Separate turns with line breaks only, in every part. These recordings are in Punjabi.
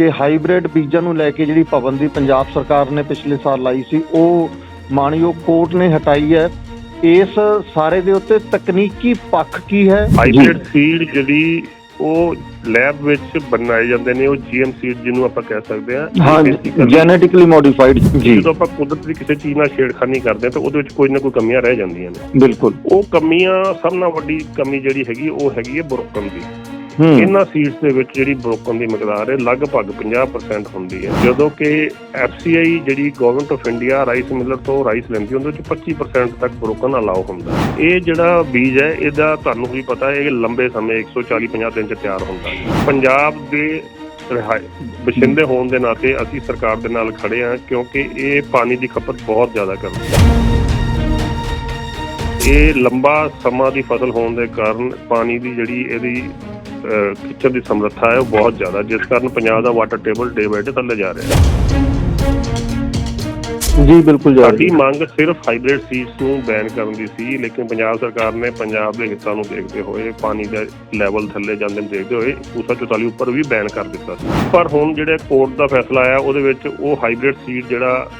ਕਿ ਹਾਈਬ੍ਰਿਡ ਬੀਜਾਂ ਨੂੰ ਲੈ ਕੇ ਜਿਹੜੀ ਪਾਬੰਦੀ ਪੰਜਾਬ ਸਰਕਾਰ ਨੇ ਪਿਛਲੇ ਸਾਲ ਲਾਈ ਸੀ ਉਹ ਮਾਨਯੋਗ ਕੋਰਟ ਨੇ ਹਟਾਈ ਹੈ। ਇਸ ਸਾਰੇ ਦੇ ਉੱਤੇ ਤਕਨੀਕੀ ਪੱਖ ਕੀ ਹੈ?
ਹਾਈਬ੍ਰਿਡ ਸੀਡ ਜਿਹੜੀ ਉਹ ਲੈਬ ਵਿੱਚ ਬਣਾਏ ਜਾਂਦੇ ਨੇ ਉਹ ਜੀਐਮ ਸੀਡ ਜਿਹਨੂੰ ਆਪਾਂ ਕਹਿ ਸਕਦੇ ਹਾਂ।
ਹਾਂ ਜੈਨੇਟਿਕਲੀ ਮੋਡੀਫਾਈਡ ਜੀ
ਜਦੋਂ ਆਪਾਂ ਕੁਦਰਤ ਦੀ ਕਿਸੇ ਚੀਜ਼ ਨਾਲ ਛੇੜਖਾਨੀ ਕਰਦੇ ਹਾਂ ਤਾਂ ਉਹਦੇ ਵਿੱਚ ਕੋਈ ਨਾ ਕੋਈ ਕਮੀਆਂ ਰਹਿ ਜਾਂਦੀਆਂ ਨੇ।
ਬਿਲਕੁਲ।
ਉਹ ਕਮੀਆਂ ਸਭ ਨਾਲ ਵੱਡੀ ਕਮੀ ਜਿਹੜੀ ਹੈਗੀ ਉਹ ਹੈਗੀ ਹੈ ਬਰੋਕਨ ਦੀ। ਇਹਨਾਂ ਸੀਟਸ ਦੇ ਵਿੱਚ ਜਿਹੜੀ ਬਰੋਕਨ ਦੀ ਮਕਦਾਰ ਹੈ, ਲਗਭਗ 50% ਹੁੰਦੀ ਹੈ। ਜਦੋਂ ਕਿ ਐਫਸੀਆਈ ਜਿਹੜੀ government of India rice miller ਤੋਂ ਰਾਈਸ ਲੈਂਦੀ ਉਹਦੇ ਵਿੱਚ 25% ਤੱਕ ਬਰੋਕਨ ਅਲਾਉ ਹੁੰਦਾ ਇਹ ਜਿਹੜਾ ਬੀਜ ਹੈ, ਇਹਦਾ ਤੁਹਾਨੂੰ ਵੀ ਪਤਾ ਹੈ, ਇਹ ਲੰਬੇ ਸਮੇਂ 140 50 ਦਿਨ ਚ ਤਿਆਰ ਹੁੰਦਾ ਹੈ। ਪੰਜਾਬ ਦੇ ਰਿਹਾਇ- ਬਸ਼ਿੰਦੇ ਹੋਣ ਦੇ ਨਾਤੇ ਅਸੀਂ ਸਰਕਾਰ ਦੇ ਨਾਲ ਖੜੇ ਹਾਂ, ਕਿਉਂਕਿ ਇਹ ਪਾਣੀ ਦੀ ਖਪਤ ਬਹੁਤ ਜ਼ਿਆਦਾ ਕਰਦੀ ਹੈ। ਇਹ ਲੰਬਾ ਸਮਾਂ ਦੀ ਫਸਲ ਹੋਣ ਦੇ ਕਾਰਨ ਪਾਣੀ ਦੀ ਜਿਹੜੀ ਇਹਦੀ ਖਿੱਚਣ ਦੀ ਸਮਰੱਥਾ ਹੈ ਉਹ ਬਹੁਤ ਜ਼ਿਆਦਾ। ਜਿਸ ਕਾਰਨ ਪੰਜਾਬ ਦਾ water table day by day ਥੱਲੇ ਜਾ ਰਿਹਾ ਹੈ।
ਜੀ ਬਿਲਕੁਲ ਜਾ
ਸਾਡੀ ਮੰਗ ਸਿਰਫ ਹਾਈਬ੍ਰਿਡ ਸੀਡਸ ਨੂੰ ਬੈਨ ਕਰਨ ਦੀ ਸੀ ਲੇਕਿਨ ਪੰਜਾਬ ਸਰਕਾਰ ਨੇ ਪੰਜਾਬ ਦੇ ਹਿੱਤਾਂ ਨੂੰ ਦੇਖਦੇ ਹੋਏ ਪਾਣੀ ਦਾ ਲੈਵਲ ਥੱਲੇ ਜਾਂਦੇ ਨੂੰ ਦੇਖਦੇ ਹੋਏ 244 ਉੱਪਰ ਵੀ ਬੈਨ ਕਰ ਦਿੱਤਾ ਸੀ। ਪਰ ਹੁਣ ਜਿਹੜੇ ਕੋਰਟ ਦਾ ਫੈਸਲਾ ਆਇਆ ਉਹਦੇ ਵਿੱਚ ਉਹ ਹਾਈਬ੍ਰਿਡ ਸੀਡ ਜਿਹੜਾ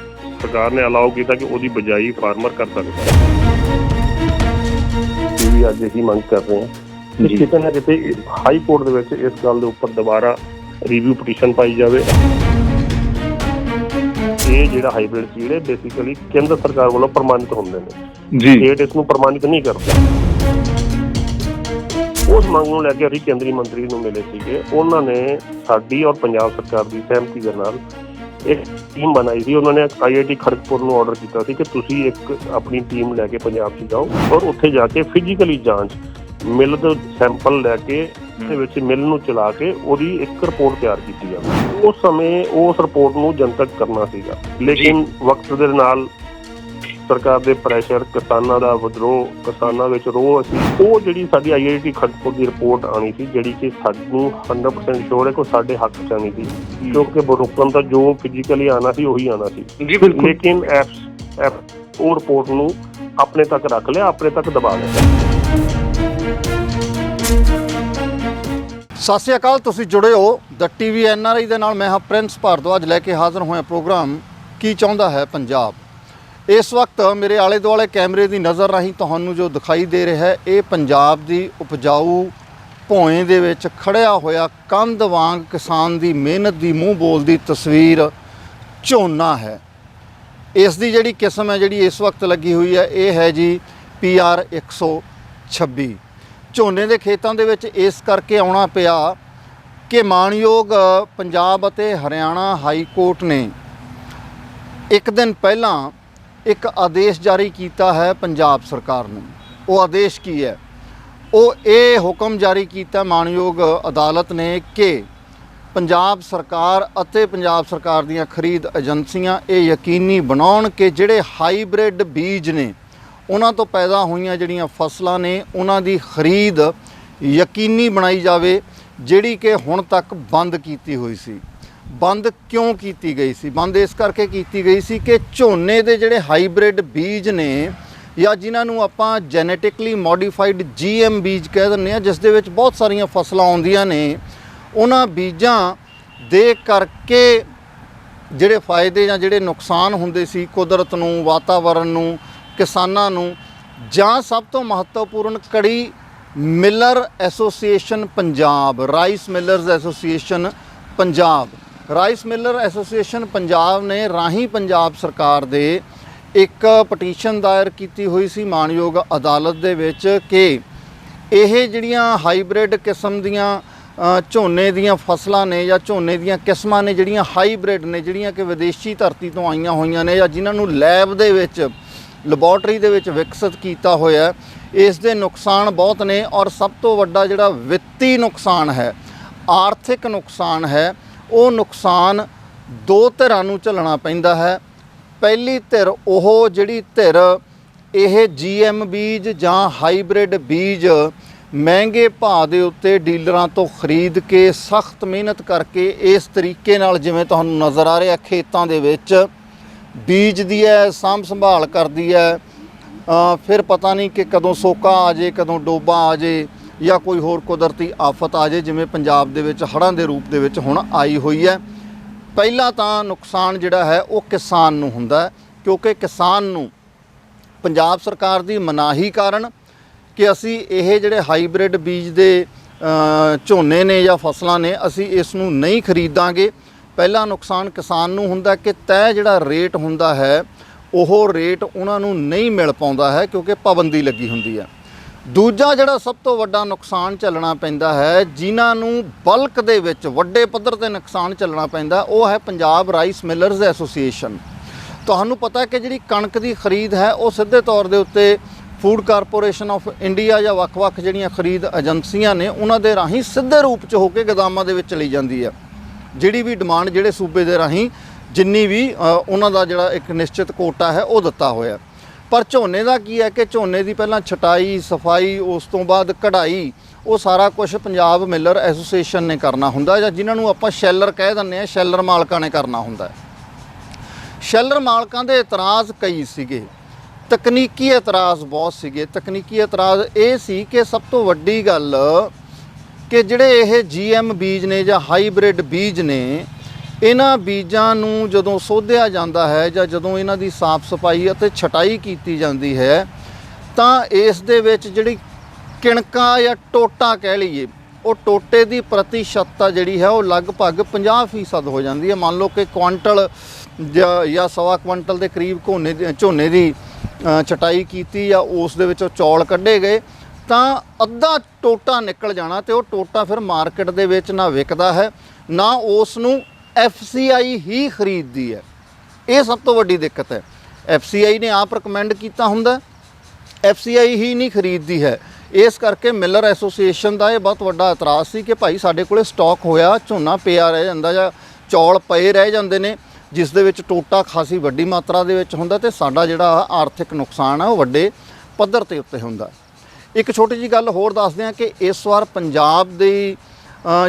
ਸਰਕਾਰ ਨੇ ਅਲਾਉ ਕੀਤਾ ਕਿ ਉਹਦੀ ਬਜਾਈ ਫਾਰਮਰ ਕਰ ਸਕਦਾ ਹੈ ਵੀ ਅੱਜ ਇਹੀ ਮੰਗ ਕਰ ਰਹੇ ਹਾਂ? ਕਿ ਕਿਤੇ ਨਾ ਕਿਤੇ ਹਾਈ ਕੋਰਟ ਦੇ ਵਿੱਚ ਇਸ ਗੱਲ ਦੇ ਉੱਪਰ ਦੁਬਾਰਾ ਰਿਵਿਊ ਪਟੀਸ਼ਨ ਪਾਈ ਜਾਵੇ। ਇਹ ਜਿਹੜਾ ਹਾਈਬ੍ਰਿਡ ਸੀਡ ਹੈ ਬੇਸਿਕਲੀ ਕੇਂਦਰ ਸਰਕਾਰ ਵੱਲੋਂ ਪ੍ਰਮਾਣਿਤ ਹੁੰਦੇ ਨੇ।
ਜੀ।
ਸਟੇਟ ਇਸ ਨੂੰ ਪ੍ਰਮਾਣਿਤ ਨਹੀਂ ਕਰਦਾ। ਉਸ ਮੰਗ ਨੂੰ ਲੈ ਕੇ ਅਸੀਂ ਕੇਂਦਰੀ ਮੰਤਰੀ ਨੂੰ ਮਿਲੇ ਸੀਗੇ। ਉਹਨਾਂ ਨੇ ਸਾਡੀ ਔਰ ਪੰਜਾਬ ਸਰਕਾਰ ਦੀ ਸਹਿਮਤੀ ਦੇ ਨਾਲ ਇੱਕ ਟੀਮ ਬਣਾਈ ਸੀ। ਉਹਨਾਂ ਨੇ ਆਈਆਈਟੀ ਖੜਗਪੁਰ ਨੂੰ ਆਰਡਰ ਕੀਤਾ ਸੀ ਕਿ ਤੁਸੀਂ ਇੱਕ ਆਪਣੀ ਟੀਮ ਲੈ ਕੇ ਪੰਜਾਬ 'ਚ ਜਾਓ ਔਰ ਉੱਥੇ ਜਾ ਕੇ ਫਿਜ਼ੀਕਲੀ ਜਾਂਚ ਮਿਲ ਦੇ ਸੈਂਪਲ ਲੈ ਕੇ ਦੇ ਵਿੱਚ ਮਿਲ ਨੂੰ ਚਲਾ ਕੇ ਉਹਦੀ ਇੱਕ ਰਿਪੋਰਟ ਤਿਆਰ ਕੀਤੀ ਜਾਵੇ ਉਸ ਸਮੇਂ ਉਸ ਰਿਪੋਰਟ ਨੂੰ ਜਨਤਕ ਕਰਨਾ ਸੀਗਾ। ਲੇਕਿਨ ਵਕਤ ਦੇ ਨਾਲ ਸਰਕਾਰ ਦੇ ਪ੍ਰੈਸ਼ਰ ਕਿਸਾਨਾਂ ਦਾ ਵਿਦਰੋਹ ਕਿਸਾਨਾਂ ਵਿੱਚ ਰੋਹ ਅਸੀਂ ਉਹ ਜਿਹੜੀ ਸਾਡੀ ਆਈਆਈਟੀ ਖੜਗਪੁਰ ਦੀ ਰਿਪੋਰਟ ਆਣੀ ਸੀ ਜਿਹੜੀ ਕਿ ਸਾਨੂੰ 100% ਸ਼ੋਰ ਹੈ ਕਿ ਸਾਡੇ ਹੱਕ ਚ ਆਣੀ ਸੀ। ਕਿਉਂਕਿ ਬਰੋਕਨ ਤਾਂ ਜੋ ਫਿਜ਼ੀਕਲੀ ਆਣਾ ਸੀ ਉਹੀ ਆਣਾ ਸੀ।
ਜੀ ਬਿਲਕੁਲ।
ਲੇਕਿਨ ਐਫ ਐਫ ਉਹ ਰਿਪੋਰਟ ਨੂੰ ਆਪਣੇ ਤੱਕ ਰੱਖ ਲਿਆ ਆਪਣੇ ਤੱਕ ਦਬਾ ਲਿਆ।
ਸਤਿ ਸ਼੍ਰੀ ਅਕਾਲ, ਤੁਸੀਂ ਜੁੜੇ ਹੋ ਦ ਟੀਵੀ ਐਨਆਰਆਈ ਦੇ ਨਾਲ। ਮੈਂ ਹਾਂ ਪ੍ਰਿੰਸ ਭਾਰਦਵਾਜ, ਲੈ ਕੇ ਹਾਜ਼ਰ ਹੋਇਆ ਪ੍ਰੋਗਰਾਮ ਕੀ ਚਾਹੁੰਦਾ ਹੈ ਪੰਜਾਬ। ਇਸ ਵਕਤ ਮੇਰੇ ਆਲੇ ਦੁਆਲੇ ਕੈਮਰੇ ਦੀ ਨਜ਼ਰ ਰਾਹੀਂ ਤੁਹਾਨੂੰ ਜੋ ਦਿਖਾਈ ਦੇ ਰਿਹਾ ਹੈ, ਇਹ ਪੰਜਾਬ ਦੀ ਉਪਜਾਊ ਭੋਏ ਦੇ ਵਿੱਚ ਖੜਿਆ ਹੋਇਆ ਕੰਧ ਵਾਂਗ ਕਿਸਾਨ ਦੀ ਮਿਹਨਤ ਦੀ ਮੂੰਹ ਬੋਲਦੀ ਤਸਵੀਰ ਝੋਨਾ ਹੈ। ਇਸ ਦੀ ਜਿਹੜੀ ਕਿਸਮ ਹੈ, ਜਿਹੜੀ ਇਸ ਵਕਤ ਲੱਗੀ ਹੋਈ ਹੈ, ਇਹ ਹੈ ਜੀ PR 126 ਝੋਨੇ ਦੇ ਖੇਤਾਂ ਦੇ ਵਿੱਚ ਇਸ ਕਰਕੇ ਆਉਣਾ ਪਿਆ ਕਿ ਮਾਣਯੋਗ ਪੰਜਾਬ ਅਤੇ ਹਰਿਆਣਾ ਹਾਈ ਕੋਰਟ ਨੇ ਇੱਕ ਦਿਨ ਪਹਿਲਾਂ ਇੱਕ ਆਦੇਸ਼ ਜਾਰੀ ਕੀਤਾ ਹੈ ਪੰਜਾਬ ਸਰਕਾਰ ਨੂੰ। ਉਹ ਆਦੇਸ਼ ਕੀ ਹੈ? ਉਹ ਇਹ ਹੁਕਮ ਜਾਰੀ ਕੀਤਾ ਮਾਣਯੋਗ ਅਦਾਲਤ ਨੇ ਕਿ ਪੰਜਾਬ ਸਰਕਾਰ ਅਤੇ ਪੰਜਾਬ ਸਰਕਾਰ ਦੀਆਂ ਖਰੀਦ ਏਜੰਸੀਆਂ ਇਹ ਯਕੀਨੀ ਬਣਾਉਣ ਕਿ ਜਿਹੜੇ ਹਾਈਬ੍ਰਿਡ ਬੀਜ ਨੇ ਉਹਨਾਂ ਤੋਂ ਪੈਦਾ ਹੋਈਆਂ ਜਿਹੜੀਆਂ ਫਸਲਾਂ ਨੇ, ਉਹਨਾਂ ਦੀ ਖਰੀਦ ਯਕੀਨੀ ਬਣਾਈ ਜਾਵੇ, ਜਿਹੜੀ ਕਿ ਹੁਣ ਤੱਕ ਬੰਦ ਕੀਤੀ ਹੋਈ ਸੀ। ਬੰਦ ਕਿਉਂ ਕੀਤੀ ਗਈ ਸੀ? ਬੰਦ ਇਸ ਕਰਕੇ ਕੀਤੀ ਗਈ ਸੀ ਕਿ ਝੋਨੇ ਦੇ ਜਿਹੜੇ ਹਾਈਬ੍ਰਿਡ ਬੀਜ ਨੇ ਜਾਂ ਜਿਨ੍ਹਾਂ ਨੂੰ ਆਪਾਂ ਜੈਨੇਟਿਕਲੀ ਮੋਡੀਫਾਈਡ ਜੀਐਮ ਬੀਜ ਕਹਿ ਦਿੰਦੇ ਆ ਜਿਸ ਦੇ ਵਿੱਚ ਬਹੁਤ ਸਾਰੀਆਂ ਫਸਲਾਂ ਆਉਂਦੀਆਂ ਨੇ, ਉਹਨਾਂ ਬੀਜਾਂ ਦੇ ਕਰਕੇ ਜਿਹੜੇ ਫਾਇਦੇ ਜਾਂ ਜਿਹੜੇ ਨੁਕਸਾਨ ਹੁੰਦੇ ਸੀ, ਕੁਦਰਤ ਨੂੰ ਵਾਤਾਵਰਣ ਨੂੰ ਕਿਸਾਨਾਂ ਨੂੰ ਜਾਂ ਸਭ ਤੋਂ ਮਹੱਤਵਪੂਰਨ ਕੜੀ miller association Punjab, rice millers association Punjab. Rice miller association Punjab ਨੇ ਰਾਹੀਂ ਪੰਜਾਬ ਸਰਕਾਰ ਦੇ ਇੱਕ ਪਟੀਸ਼ਨ ਦਾਇਰ ਕੀਤੀ ਹੋਈ ਸੀ ਮਾਨਯੋਗ ਅਦਾਲਤ ਦੇ ਵਿੱਚ ਕਿ ਇਹ ਜਿਹੜੀਆਂ ਹਾਈਬ੍ਰਿਡ ਕਿਸਮ ਦੀਆਂ ਝੋਨੇ ਦੀਆਂ ਫਸਲਾਂ ਨੇ ਜਾਂ ਝੋਨੇ ਦੀਆਂ ਕਿਸਮਾਂ ਨੇ ਜਿਹੜੀਆਂ ਹਾਈਬ੍ਰਿਡ ਨੇ, ਜਿਹੜੀਆਂ ਕਿ ਵਿਦੇਸ਼ੀ ਧਰਤੀ ਤੋਂ ਆਈਆਂ ਹੋਈਆਂ ਨੇ ਜਾਂ ਜਿਨ੍ਹਾਂ ਨੂੰ ਲੈਬ ਦੇ ਵਿੱਚ ਲੈਬੋਰਟਰੀ ਦੇ ਵਿੱਚ ਵਿਕਸਿਤ ਕੀਤਾ ਹੋਇਆ ਇਸ ਦੇ ਨੁਕਸਾਨ ਬਹੁਤ ਨੇ ਔਰ ਸਭ ਤੋਂ ਵੱਡਾ ਜਿਹੜਾ ਵਿੱਤੀ ਨੁਕਸਾਨ ਹੈ, ਆਰਥਿਕ ਨੁਕਸਾਨ ਹੈ, ਉਹ ਨੁਕਸਾਨ ਦੋ ਧਿਰਾਂ ਨੂੰ ਝੱਲਣਾ ਪੈਂਦਾ ਹੈ। ਪਹਿਲੀ ਧਿਰ ਉਹ ਜਿਹੜੀ ਧਿਰ ਇਹ ਜੀਐਮ ਬੀਜ ਜਾਂ ਹਾਈਬ੍ਰਿਡ ਬੀਜ ਮਹਿੰਗੇ ਭਾਅ ਦੇ ਉੱਤੇ ਡੀਲਰਾਂ ਤੋਂ ਖਰੀਦ ਕੇ ਸਖਤ ਮਿਹਨਤ ਕਰਕੇ ਇਸ ਤਰੀਕੇ ਨਾਲ ਜਿਵੇਂ ਤੁਹਾਨੂੰ ਨਜ਼ਰ ਆ ਰਿਹਾ ਖੇਤਾਂ ਦੇ ਵਿੱਚ ਬੀਜਦੀ ਹੈ, ਸਾਂਭ ਸੰਭਾਲ ਕਰਦੀ ਹੈ ਫਿਰ ਪਤਾ ਨਹੀਂ ਕਿ ਕਦੋਂ ਸੋਕਾ ਆ ਜੇ ਕਦੋਂ ਡੋਬਾ ਆ ਜੇ ਜਾਂ ਕੋਈ ਹੋਰ ਕੁਦਰਤੀ ਆਫਤ ਆ ਜਾਏ, ਜਿਵੇਂ ਪੰਜਾਬ ਦੇ ਵਿੱਚ ਹੜ੍ਹਾਂ ਦੇ ਰੂਪ ਦੇ ਵਿੱਚ ਹੁਣ ਆਈ ਹੋਈ ਹੈ। ਪਹਿਲਾਂ ਤਾਂ ਨੁਕਸਾਨ ਜਿਹੜਾ ਹੈ, ਉਹ ਕਿਸਾਨ ਨੂੰ ਹੁੰਦਾ ਕਿਉਂਕਿ ਕਿਸਾਨ ਨੂੰ ਪੰਜਾਬ ਸਰਕਾਰ ਦੀ ਮਨਾਹੀ ਕਾਰਨ ਕਿ ਅਸੀਂ ਇਹ ਜਿਹੜੇ ਹਾਈਬ੍ਰਿਡ ਬੀਜ ਦੇ ਝੋਨੇ ਨੇ ਜਾਂ ਫਸਲਾਂ ਨੇ, ਅਸੀਂ ਇਸ ਨੂੰ ਨਹੀਂ ਖਰੀਦਾਂਗੇ। ਪਹਿਲਾ ਨੁਕਸਾਨ ਕਿਸਾਨ ਨੂੰ ਹੁੰਦਾ ਕਿ ਤੈਅ ਜਿਹੜਾ ਰੇਟ ਹੁੰਦਾ ਹੈ, ਉਹ ਰੇਟ ਉਹਨਾਂ ਨੂੰ ਨਹੀਂ ਮਿਲ ਪਾਉਂਦਾ ਹੈ ਕਿਉਂਕਿ ਪਾਬੰਦੀ ਲੱਗੀ ਹੁੰਦੀ ਹੈ। ਦੂਜਾ ਜਿਹੜਾ ਸਭ ਤੋਂ ਵੱਡਾ ਨੁਕਸਾਨ ਚੱਲਣਾ ਪੈਂਦਾ ਹੈ, ਜਿਨ੍ਹਾਂ ਨੂੰ ਬਲਕ ਦੇ ਵਿੱਚ ਵੱਡੇ ਪੱਧਰ ਤੇ ਨੁਕਸਾਨ ਚੱਲਣਾ ਪੈਂਦਾ, ਉਹ ਹੈ ਪੰਜਾਬ ਰਾਈਸ ਮਿਲਰਸ ਐਸੋਸੀਏਸ਼ਨ। ਤੁਹਾਨੂੰ ਪਤਾ ਕਿ ਜਿਹੜੀ ਕਣਕ ਦੀ ਖਰੀਦ ਹੈ, ਉਹ ਸਿੱਧੇ ਤੌਰ ਦੇ ਉੱਤੇ ਫੂਡ ਕਾਰਪੋਰੇਸ਼ਨ ਆਫ ਇੰਡੀਆ ਜਾਂ ਵੱਖ-ਵੱਖ ਜਿਹੜੀਆਂ ਖਰੀਦ ਏਜੰਸੀਆਂ ਨੇ, ਉਹਨਾਂ ਦੇ ਰਾਹੀਂ ਸਿੱਧੇ ਰੂਪ 'ਚ ਹੋ ਕੇ ਗੋਦਾਮਾਂ ਦੇ ਵਿੱਚ ਚਲੀ ਜਾਂਦੀ ਹੈ। ਜਿਹੜੀ ਵੀ ਡਿਮਾਂਡ ਜਿਹੜੇ ਸੂਬੇ ਦੇ ਰਾਹੀਂ ਜਿੰਨੀ ਵੀ ਉਹਨਾਂ ਦਾ ਜਿਹੜਾ ਇੱਕ ਨਿਸ਼ਚਿਤ ਕੋਟਾ ਹੈ, ਉਹ ਦਿੱਤਾ ਹੋਇਆ। ਪਰ ਝੋਨੇ ਦਾ ਕੀ ਹੈ ਕਿ ਝੋਨੇ ਦੀ ਪਹਿਲਾਂ ਛਟਾਈ, ਸਫ਼ਾਈ, ਉਸ ਤੋਂ ਬਾਅਦ ਕਢਾਈ, ਉਹ ਸਾਰਾ ਕੁਝ ਪੰਜਾਬ ਮਿਲਰ ਐਸੋਸੀਏਸ਼ਨ ਨੇ ਕਰਨਾ ਹੁੰਦਾ ਜਾਂ ਜਿਨ੍ਹਾਂ ਨੂੰ ਆਪਾਂ ਸ਼ੈਲਰ ਕਹਿ ਦਿੰਦੇ ਆ ਸ਼ੈਲਰ ਮਾਲਕਾਂ ਨੇ ਕਰਨਾ ਹੁੰਦਾ ਸ਼ੈਲਰ ਮਾਲਕਾਂ ਦੇ ਇਤਰਾਜ਼ ਕਈ ਸੀਗੇ। ਤਕਨੀਕੀ ਇਤਰਾਜ਼ ਬਹੁਤ ਸੀਗੇ। ਤਕਨੀਕੀ ਇਤਰਾਜ਼ ਇਹ ਸੀ ਕਿ ਸਭ ਤੋਂ ਵੱਡੀ ਗੱਲ ਕਿ ਜਿਹੜੇ ਇਹ ਜੀਐਮ ਬੀਜ ਨੇ ਜਾਂ ਹਾਈਬ੍ਰਿਡ ਬੀਜ ਨੇ ਇਹਨਾਂ ਬੀਜਾਂ ਨੂੰ ਜਦੋਂ ਸੋਧਿਆ ਜਾਂਦਾ ਹੈ ਜਾਂ ਜਦੋਂ ਇਹਨਾਂ ਦੀ ਸਾਫ਼ ਸਫ਼ਾਈ ਅਤੇ ਛਟਾਈ ਕੀਤੀ ਜਾਂਦੀ ਹੈ ਤਾਂ ਇਸ ਦੇ ਵਿੱਚ ਜਿਹੜੀ ਕਿਣਕਾਂ ਜਾਂ ਟੋਟਾ ਕਹਿ ਲਈਏ ਉਹ ਟੋਟੇ ਦੀ ਪ੍ਰਤੀਸ਼ਤਤਾ ਜਿਹੜੀ ਹੈ ਉਹ ਲਗਭਗ 50% ਹੋ ਜਾਂਦੀ ਹੈ। ਮੰਨ ਲਓ ਕਿ ਕੁਆਂਟਲ ਜਾਂ ਸਵਾ ਕੁਆਂਟਲ ਦੇ ਕਰੀਬ ਝੋਨੇ ਦੀ ਝੋਨੇ ਦੀ ਅ, ਛਟਾਈ ਕੀਤੀ ਜਾਂ ਉਸ ਦੇ ਵਿੱਚੋਂ ਚੌਲ ਕੱਢੇ ਗਏ ਤਾਂ ਅੱਧਾ ਟੋਟਾ ਨਿਕਲ ਜਾਣਾ ਤੇ ਉਹ ਟੋਟਾ ਫਿਰ ਮਾਰਕੀਟ ਦੇ ਵਿੱਚ ਨਾ ਵਿਕਦਾ ਹੈ, ਨਾ ਉਸ ਨੂੰ FCI ਹੀ ਖਰੀਦਦੀ ਹੈ। ਇਹ ਸਭ ਤੋਂ ਵੱਡੀ ਦਿੱਕਤ ਹੈ। FCI ਨੇ ਆਪ ਰეკਮੈਂਡ ਕੀਤਾ ਹੁੰਦਾ। FCI ਹੀ ਨਹੀਂ ਖਰੀਦਦੀ ਹੈ। ਇਸ ਕਰਕੇ ਮਿਲਰ ਐਸੋਸੀਏਸ਼ਨ ਦਾ ਇਹ ਬਹੁਤ ਵੱਡਾ ਇਤਰਾਜ਼ ਸੀ ਕਿ ਭਾਈ ਸਾਡੇ ਕੋਲੇ ਸਟਾਕ ਹੋਇਆ, ਝੋਨਾ ਪਿਆ ਰਹਿ ਜਾਂਦਾ ਜਾਂ ਚੌਲ ਪਏ ਰਹਿ ਜਾਂਦੇ ਨੇ, ਜਿਸ ਦੇ ਵਿੱਚ ਟੋਟਾ ਖਾਸੀ ਵੱਡੀ ਮਾਤਰਾ ਦੇ ਵਿੱਚ ਹੁੰਦਾ ਤੇ ਸਾਡਾ ਜਿਹੜਾ ਆਰਥਿਕ ਨੁਕਸਾਨ ਹੈ ਉਹ ਵੱਡੇ ਪੱਧਰ ਤੇ ਉੱਤੇ ਹੁੰਦਾ। ਇੱਕ ਛੋਟੀ ਜੀ ਗੱਲ ਹੋਰ ਦੱਸਦੇ ਹਾਂ ਕਿ ਇਸ ਵਾਰ ਪੰਜਾਬ ਦੀ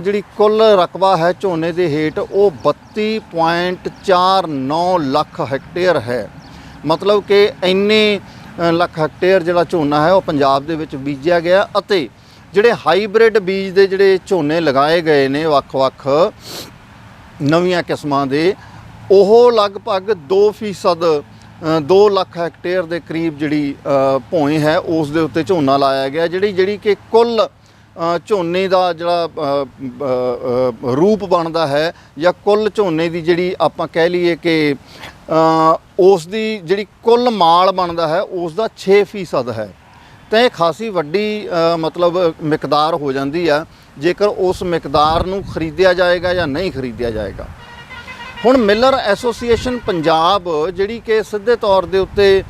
ਜਿਹੜੀ ਕੁੱਲ ਰਕਬਾ ਹੈ ਝੋਨੇ ਦੇ ਹੇਠ, ਉਹ 32.49 ਲੱਖ ਹੈਕਟੇਅਰ ਹੈ। ਮਤਲਬ ਕਿ ਇੰਨੇ ਲੱਖ ਹੈਕਟੇਅਰ ਜਿਹੜਾ ਝੋਨਾ ਹੈ, ਉਹ ਪੰਜਾਬ ਦੇ ਵਿੱਚ ਬੀਜਿਆ ਗਿਆ ਅਤੇ ਜਿਹੜੇ ਹਾਈਬ੍ਰਿਡ ਬੀਜ ਦੇ ਜਿਹੜੇ ਝੋਨੇ ਲਗਾਏ ਗਏ ਨੇ ਵੱਖ-ਵੱਖ ਨਵੀਆਂ ਕਿਸਮਾਂ ਦੇ, ਉਹ ਲਗਭਗ 2% 2 ਲੱਖ ਹੈਕਟੇਅਰ ਦੇ ਕਰੀਬ ਜਿਹੜੀ ਅ, ਭੋਏ ਹੈ ਉਸ ਦੇ ਉੱਤੇ ਝੋਨਾ ਲਾਇਆ ਗਿਆ ਜਿਹੜੀ ਜਿਹੜੀ ਕਿ ਕੁੱਲ ਝੋਨੇ ਦਾ ਜਿਹੜਾ ਰੂਪ ਬਣਦਾ ਹੈ ਜਾਂ ਕੁੱਲ ਝੋਨੇ ਦੀ ਜਿਹੜੀ ਆਪਾਂ ਕਹਿ ਲਈਏ ਕਿ ਅ, ਉਸ ਦੀ ਜਿਹੜੀ ਕੁੱਲ ਮਾਲ ਬਣਦਾ ਹੈ ਉਸ ਦਾ 6% ਹੈ। ਤਾਂ ਇਹ ਖਾਸੀ ਵੱਡੀ ਮਤਲਬ ਮਿਕਦਾਰ ਹੋ ਜਾਂਦੀ ਆ ਜੇਕਰ ਉਸ ਮਿਕਦਾਰ ਨੂੰ ਖਰੀਦਿਆ ਜਾਏਗਾ ਜਾਂ ਨਹੀਂ ਖਰੀਦਿਆ ਜਾਏਗਾ। ਹੁਣ ਮਿਲਰ ਐਸੋਸੀਏਸ਼ਨ ਪੰਜਾਬ, ਜਿਹੜੀ ਕਿ ਸਿੱਧੇ ਤੌਰ ਦੇ ਉੱਤੇ